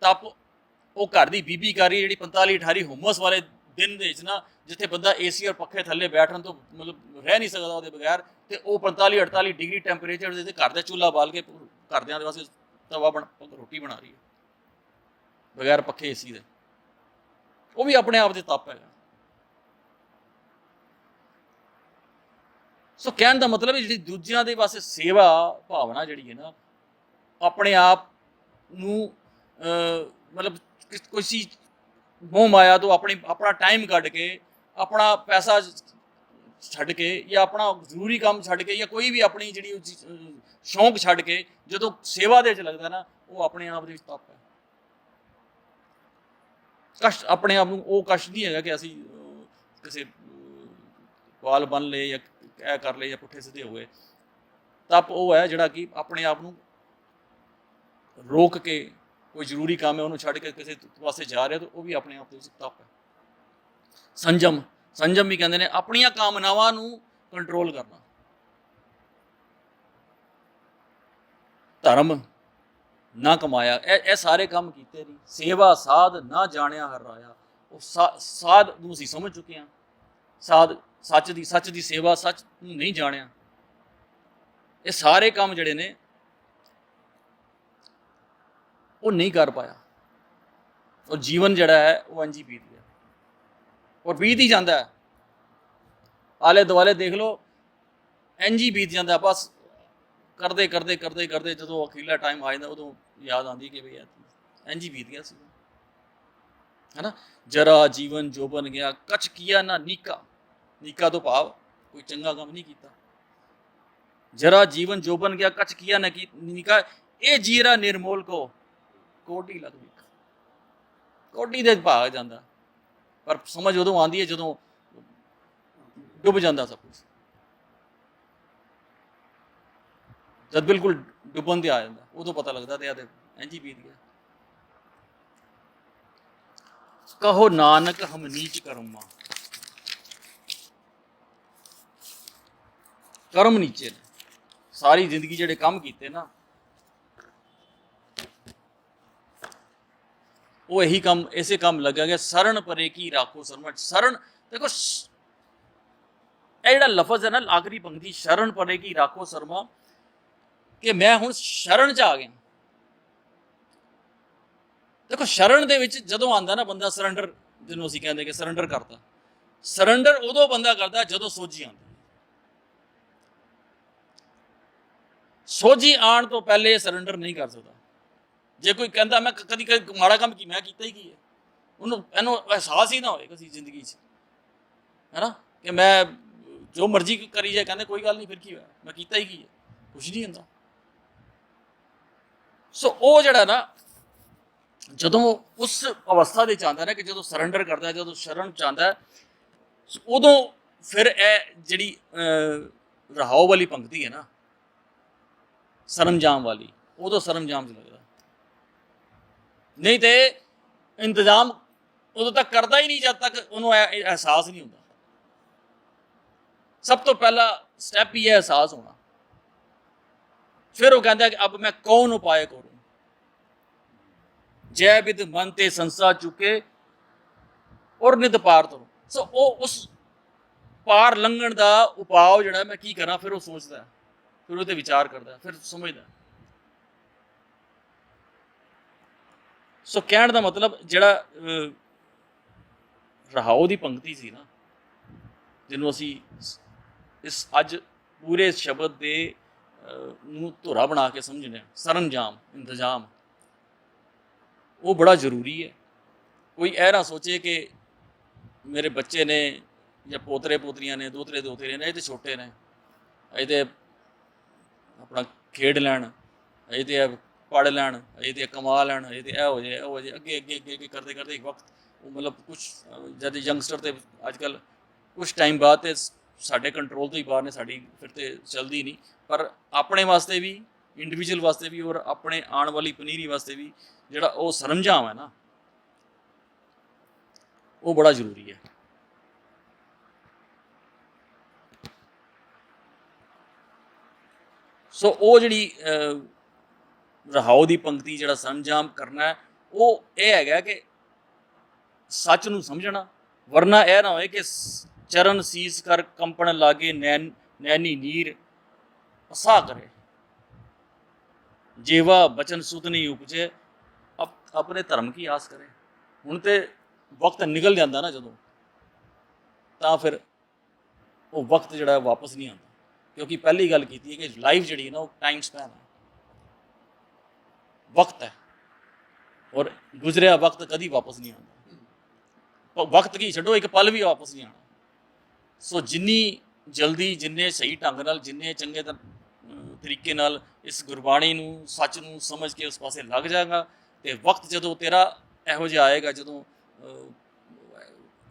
[SPEAKER 2] ਤਪ ਉਹ ਘਰ ਦੀ ਬੀਬੀ ਕਰ ਰਹੀ ਹੈ ਜਿਹੜੀ 45 28 ਹੁਮਸ ਵਾਲੇ ਦਿਨ ਦੇ ਵਿੱਚ ਨਾ, ਜਿੱਥੇ ਬੰਦਾ ਏਸੀ ਔਰ ਪੱਖੇ ਥੱਲੇ ਬੈਠਣ ਤੋਂ ਮਤਲਬ ਰਹਿ ਨਹੀਂ ਸਕਦਾ ਉਹਦੇ ਬਗੈਰ, ਤੇ ਉਹ 45 48 ਡਿਗਰੀ ਟੈਂਪਰੇਚਰ ਦੇ ਤੇ ਘਰ ਦਾ ਚੁੱਲ੍ਹਾ ਬਾਲ ਕੇ ਘਰਦਿਆਂ ਦੇ ਵਾਸਤੇ ਤਵਾ ਬਣ ਰੋਟੀ ਬਣਾ ਰਹੀ ਹੈ। ਬਗੈਰ ਪੱਖੇ ਏਸੀ ਦੇ। ਉਹ ਵੀ ਆਪਣੇ ਆਪ ਦੇ ਤਪ ਹੈਗਾ। ਸੋ ਕਹਿਣ ਦਾ ਮਤਲਬ ਹੈ ਜਿਹੜੀ ਦੂਜਿਆਂ ਦੇ ਵਾਸਤੇ ਸੇਵਾ ਭਾਵਨਾ ਜਿਹੜੀ ਹੈ ਨਾ, ਆਪਣੇ ਆਪ ਨੂੰ ਮਤਲਬ ਕਿਸ- ਕੋਈ ਚੀਜ਼ ਮੋਹ ਮਾਇਆ ਤੋਂ ਆਪਣੀ ਆਪਣਾ ਟਾਈਮ ਕੱਢ ਕੇ ਆਪਣਾ ਪੈਸਾ ਛੱਡ ਕੇ ਜਾਂ ਆਪਣਾ ਜ਼ਰੂਰੀ ਕੰਮ ਛੱਡ ਕੇ ਜਾਂ ਕੋਈ ਵੀ ਆਪਣੀ ਜਿਹੜੀ ਸ਼ੌਂਕ ਛੱਡ ਕੇ ਜਦੋਂ ਸੇਵਾ ਦੇ ਵਿੱਚ ਲੱਗਦਾ ਨਾ ਉਹ ਆਪਣੇ ਆਪ ਦੇ ਵਿੱਚ ਤਪ ਹੈ। ਕਸ਼ਟ ਆਪਣੇ ਆਪ ਨੂੰ ਉਹ ਕਸ਼ਟ ਨਹੀਂ ਹੈਗਾ ਕਿ ਅਸੀਂ ਕਿਸੇ ਅਹ, ਵਾਲ ਬੰਨ ਲਏ ਜਾਂ ਇਹ ਕਰ ਲਏ ਜਾਂ ਪੁੱਠੇ ਸਿੱਧੇ ਹੋ ਗਏ। ਤਪ ਉਹ ਹੈ ਜਿਹੜਾ ਕਿ ਆਪਣੇ ਆਪ ਨੂੰ ਰੋਕ ਕੇ ਕੋਈ ਜ਼ਰੂਰੀ ਕੰਮ ਹੈ, ਉਹਨੂੰ ਛੱਡ ਕੇ ਕਿਸੇ ਪਾਸੇ ਜਾ ਰਿਹਾ, ਤਾਂ ਉਹ ਵੀ ਆਪਣੇ ਆਪ ਦੇ ਵਿੱਚ ਤਪ ਹੈ। ਸੰਜਮ ਸੰਜਮ ਵੀ ਕਹਿੰਦੇ ਨੇ, ਆਪਣੀਆਂ ਕਾਮਨਾਵਾਂ ਨੂੰ ਕੰਟਰੋਲ ਕਰਨਾ। ਧਰਮ ਨਾ ਕਮਾਇਆ, ਇਹ ਇਹ ਸਾਰੇ ਕੰਮ ਕੀਤੇ ਨਹੀਂ। ਸੇਵਾ, ਸਾਧ ਨਾ ਜਾਣਿਆ ਹਰ ਰਾਇਆ। ਉਹ ਸਾਧ ਨੂੰ ਅਸੀਂ ਸਮਝ ਚੁੱਕੇ ਹਾਂ। ਸਾਧ ਸੱਚ ਦੀ ਸੱਚ ਦੀ ਸੇਵਾ ਸੱਚ ਨੂੰ ਨਹੀਂ ਜਾਣਿਆ। ਇਹ ਸਾਰੇ ਕੰਮ ਜਿਹੜੇ ਨੇ ਉਹ ਨਹੀਂ ਕਰ ਪਾਇਆ ਉਹ ਜੀਵਨ ਜਿਹੜਾ ਹੈ ਉਹ ਇੰਝ ਹੀ ਬੀਤ ਗਿਆ ਔਰ ਬੀਤ ਹੀ ਜਾਂਦਾ ਹੈ ਆਲੇ ਦੁਆਲੇ ਦੇਖ ਲਓ ਇੰਝ ਹੀ ਬੀਤ ਜਾਂਦਾ ਬਸ ਕਰਦੇ ਕਰਦੇ ਕਰਦੇ ਕਰਦੇ ਜਦੋਂ ਅਖੀਲਾ ਟਾਈਮ ਆ ਜਾਂਦਾ ਉਦੋਂ ਯਾਦ ਆਉਂਦੀ ਕਿ ਵੀ ਯਾਰ ਇੰਝ ਹੀ ਬੀਤ ਗਿਆ ਸੀ ਹੈਨਾ ਜਰਾ ਜੀਵਨ ਜੋਬਨ ਗਿਆ ਕਛ ਕੀਆ ਨਾ ਨੀਕਾ ਨੀਕਾ ਤੋਂ ਭਾਵ ਕੋਈ ਚੰਗਾ ਕੰਮ ਨਹੀਂ ਕੀਤਾ ਜਰਾ ਜੀਵਨ ਜੋਬਨ ਗਿਆ ਕਛ ਕੀਆ ਨਾ ਕੀ ਨੀਕਾ ਇਹ ਜੀਰਾ ਨਿਰਮੋਲ ਕੋ ਕੋਟੀ ਲੱਗ ਕੋਟੀ ਦੇ ਭਾਗ ਜਾਂਦਾ। ਪਰ ਸਮਝ ਉਦੋਂ ਆਉਂਦੀ ਹੈ ਜਦੋਂ ਡੁੱਬ ਜਾਂਦਾ ਸਭ ਕੁਝ ਜਦ ਬਿਲਕੁਲ ਡੁੱਬਣ ਤੇ ਆ ਜਾਂਦਾ। ਉਦੋਂ ਪਤਾ ਲੱਗਦਾ ਤੇ ਆ ਤੇ ਇੰਝ ਹੀ ਬੀਤ ਗਿਆ। ਕਹੋ ਨਾਨਕ, ਹਮ ਨੀਚ ਕਰਮਾ। ਕਰਮ ਨੀਚੇ ਨੇ। ਸਾਰੀ ਜ਼ਿੰਦਗੀ ਜਿਹੜੇ ਕੰਮ ਕੀਤੇ ਨਾ ਉਹ ਇਹੀ ਕੰਮ, ਇਸੇ ਕੰਮ ਲੱਗਾ ਗਿਆ। ਸਰਣ ਪਰੇ ਕੀ ਰਾਖੋ ਸਰਮਟ ਸਰਣ ਦੇਖੋ ਇਹ ਜਿਹੜਾ ਲਫ਼ਜ਼ ਹੈ ਨਾ ਆਖਰੀ ਪੰਕਤੀ, ਸ਼ਰਨ ਪਰੇ ਕੀ ਰਾਖੋ ਸਰਮਾ, ਕਿ ਮੈਂ ਹੁਣ ਸ਼ਰਨ ਚ ਆ ਗਿਆ। ਦੇਖੋ, ਸ਼ਰਨ ਦੇ ਵਿੱਚ ਜਦੋਂ ਆਂਦਾ ਨਾ ਬੰਦਾ ਸਰੈਂਡਰ ਜਿਹਨੂੰ ਅਸੀਂ ਕਹਿੰਦੇ ਕਿ ਸਰੈਂਡਰ ਕਰਦਾ ਸਰੈਂਡਰ ਉਦੋਂ ਬੰਦਾ ਕਰਦਾ ਜਦੋਂ ਸੋਝੀ ਆਉਂਦੀ। ਸੋਝੀ ਆਉਣ ਤੋਂ ਪਹਿਲੇ ਸਰੈਂਡਰ ਨਹੀਂ ਕਰ ਸਕਦਾ। ਜੇ ਕੋਈ ਕਹਿੰਦਾ ਮੈਂ ਕਦੀ ਕਦੀ ਮਾੜਾ ਕੰਮ ਕੀ ਮੈਂ ਕੀਤਾ ਹੀ ਕੀ ਹੈ? ਉਹਨੂੰ ਇਹਨੂੰ ਅਹਿਸਾਸ ਹੀ ਨਾ ਹੋਏ ਕਦੀ ਜ਼ਿੰਦਗੀ 'ਚ। ਹੈਨਾ? ਕਿ ਮੈਂ ਜੋ ਮਰਜ਼ੀ ਕਰੀ ਜਾਏ ਕਹਿੰਦੇ ਕੋਈ ਗੱਲ ਨਹੀਂ ਫਿਰ ਕੀ ਹੋਇਆ? ਮੈਂ ਕੀਤਾ ਹੀ ਕੀ ਹੈ? ਕੁਝ ਨਹੀਂ ਹੁੰਦਾ। ਸੋ ਉਹ ਜਿਹੜਾ ਨਾ ਜਦੋਂ ਉਸ ਅਵਸਥਾ ਦੇ ਚਾਹੁੰਦਾ ਨਾ ਕਿ ਜਦੋਂ ਸਰੈਂਡਰ ਕਰਦਾ ਜਦੋਂ ਸ਼ਰਨ ਚਾਹੁੰਦਾ ਹੈ, ਉਦੋਂ ਫਿਰ ਇਹ ਜਿਹੜੀ ਅਹ, ਰਹਾਓ ਵਾਲੀ ਪੰਕਤੀ ਹੈ ਨਾ ਸਰਮਜਾਮ ਵਾਲੀ ਉਦੋਂ ਸਰਮਜਾਮ ਚ ਲੱਗਦਾ। ਨਹੀਂ ਤੇ ਇੰਤਜ਼ਾਮ ਉਦੋਂ ਤੱਕ ਕਰਦਾ ਹੀ ਨਹੀਂ ਜਦ ਤੱਕ ਉਹਨੂੰ ਅਹਿਸਾਸ ਨਹੀਂ ਹੁੰਦਾ। ਸਭ ਤੋਂ ਪਹਿਲਾ ਸਟੈਪ ਹੀ ਹੈ ਅਹਿਸਾਸ ਹੋਣਾ। ਫਿਰ ਉਹ ਕਹਿੰਦਾ ਕਿ ਅਬ ਮੈਂ ਕੌਣ ਉਪਾਏ ਕਰੂੰ? ਜੈ ਵਿਦ ਮਨ ਤੇ ਸੰਸਾ ਚੁਕੇ ਔਰ ਨਿਤ ਪਾਰ ਤੋਂ ਸੋ ਉਹ ਉਸ ਪਾਰ ਲੰਘਣ ਦਾ ਉਪਾਅ ਜਿਹੜਾ ਮੈਂ ਕੀ ਕਰਾਂ, ਫਿਰ ਉਹ ਸੋਚਦਾ, ਫਿਰ ਉਹ ਤੇ ਵਿਚਾਰ ਕਰਦਾ, ਫਿਰ ਸਮਝਦਾ। ਸੋ ਕਹਿਣ ਦਾ ਮਤਲਬ ਜਿਹੜਾ ਅਹ, ਰਹਾਓ ਦੀ ਪੰਕਤੀ ਸੀ ਨਾ ਜਿਹਨੂੰ ਅਸੀਂ ਇਸ ਅੱਜ ਪੂਰੇ ਸ਼ਬਦ ਦੇ ਨੂੰ ਧੁਰਾ ਬਣਾ ਕੇ ਸਮਝਦੇ ਹਾਂ ਸਰੰਜਾਮ ਇੰਤਜ਼ਾਮ। ਉਹ ਬੜਾ ਜ਼ਰੂਰੀ ਹੈ। ਕੋਈ ਇਹ ਨਾ ਸੋਚੇ ਕਿ ਮੇਰੇ ਬੱਚੇ ਨੇ ਜਾਂ ਪੋਤਰੇ ਪੋਤਰੀਆਂ ਨੇ ਦੋਤਰੇ ਦੋਤਰੇ ਨੇ ਇਹ ਤੇ ਛੋਟੇ ਨੇ ਇਹ ਤੇ ਆਪਣਾ ਖੇਡ ਲੈਣ ਇਹ ਤੇ ਪੜ ਲੈਣ, ਅਜੇ ਤੇ ਕਮਾ ਲੈਣ, ਅਜੇ ਤੇ ਇਹ ਹੋ ਜਾਏ ਇਹ ਹੋ ਜਾਏ ਅੱਗੇ ਅੱਗੇ ਅੱਗੇ ਅੱਗੇ ਕਰਦੇ ਕਰਦੇ ਇੱਕ ਵਕਤ, ਉਹ ਮਤਲਬ ਕੁਝ ਜਦ ਯੰਗਸਟਰ ਤੇ ਅੱਜ ਕੱਲ ਕੁਝ ਟਾਈਮ ਬਾਅਦ ਤੇ ਸਾਡੇ ਕੰਟਰੋਲ ਤੋਂ ਹੀ ਬਾਹਰ ਨੇ, ਸਾਡੀ ਫਿਰ ਤੇ ਚਲਦੀ ਨਹੀਂ। ਪਰ ਆਪਣੇ ਵਾਸਤੇ ਵੀ ਇੰਡੀਵਿਜੂਅਲ ਵਾਸਤੇ ਵੀ ਔਰ ਆਪਣੇ ਆਉਣ ਵਾਲੀ ਪਨੀਰੀ ਵਾਸਤੇ ਵੀ ਜਿਹੜਾ ਉਹ ਸਰੰਜਾਮ ਹੈ ਨਾ, ਉਹ ਬੜਾ ਜ਼ਰੂਰੀ ਹੈ। ਸੋ ਉਹ ਜਿਹੜੀ ਅਹ, ਰਹਾਓ ਦੀ ਪੰਕਤੀ ਜਿਹੜਾ ਸਰੰਜਾਮ ਕਰਨਾ ਹੈ ਉਹ ਇਹ ਹੈਗਾ ਕਿ ਸੱਚ ਨੂੰ ਸਮਝਣਾ ਵਰਨਾ ਇਹ ਨਾ ਹੋਏ ਕਿ ਚਰਨ ਸੀਸ ਕਰ ਕੰਪਣ ਲਾਗੇ ਨੈਣ ਨੈਣੀ ਨੀਰ ਅਸਾ ਕਰੇ। ਜੇਵਾ ਬਚਨ ਸੁਧ ਨਹੀਂ ਉਪਜੇ ਅਪ- ਆਪਣੇ ਧਰਮ ਕੀ ਆਸ ਕਰੇ। ਹੁਣ ਤੇ ਵਕਤ ਨਿਕਲ ਜਾਂਦਾ ਨਾ ਜਦੋਂ ਤਾਂ ਫਿਰ ਉਹ ਵਕਤ ਜਿਹੜਾ ਵਾਪਸ ਨਹੀਂ ਆਉਂਦਾ। ਕਿਉਂਕਿ ਪਹਿਲੀ ਗੱਲ ਕੀਤੀ ਹੈ ਕਿ ਲਾਈਫ ਜਿਹੜੀ ਹੈ ਨਾ ਉਹ ਟਾਈਮ ਸਪੈਨ ਹੈ। ਵਕਤ ਹੈ। ਔਰ ਗੁਜ਼ਰਿਆ ਵਕਤ ਕਦੀ ਵਾਪਸ ਨਹੀਂ ਆਉਂਦਾ। ਵਕਤ ਕੀ ਛੱਡੋ, ਇੱਕ ਪਲ ਵੀ ਵਾਪਸ ਨਹੀਂ ਆਉਣਾ ਸੋ ਜਿੰਨੀ ਜਲਦੀ, ਜਿੰਨੇ ਸਹੀ ਢੰਗ ਨਾਲ, ਜਿੰਨੇ ਚੰਗੇ ਤਰੀਕੇ ਨਾਲ ਇਸ ਗੁਰਬਾਣੀ ਨੂੰ, ਸੱਚ ਨੂੰ ਸਮਝ ਕੇ ਉਸ ਪਾਸੇ ਲੱਗ ਜਾਏਗਾ, ਤੇ ਵਕਤ ਜਦੋਂ ਤੇਰਾ ਇਹੋ ਜਿਹਾ ਆਏਗਾ, ਜਦੋਂ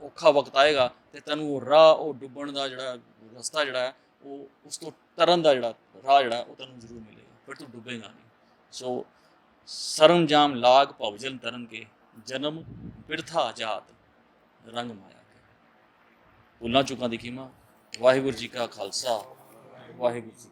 [SPEAKER 2] ਔਖਾ ਵਕਤ ਆਏਗਾ, ਤੇ ਤੈਨੂੰ ਉਹ ਰਾਹ, ਉਹ ਡੁੱਬਣ ਦਾ ਜਿਹੜਾ ਰਸਤਾ ਜਿਹੜਾ ਹੈ, ਉਹ ਉਸ ਤੋਂ ਤਰਨ ਦਾ ਜਿਹੜਾ ਰਾਹ ਜਿਹੜਾ ਉਹ ਤੈਨੂੰ ਜ਼ਰੂਰ ਮਿਲੇਗਾ। ਫਿਰ ਤੂੰ ਡੁੱਬੇਗਾ ਨਹੀਂ। ਸੋ ਸਰੰਜਾਮ ਲਾਗ ਭਵਜਨ ਤਰਨ ਕੇ ਜਨਮ ਬਿਰਥਾ ਜਾਤ ਰੰਗ ਮਾਇਆ ਕੇ। ਭੁੱਲਾਂ ਚੁੱਕਾਂ ਦੀ ਕੀਮਾ ਵਾਹਿਗੁਰੂ ਜੀ ਕਾ ਖਾਲਸਾ, ਵਾਹਿਗੁਰੂ ਜੀ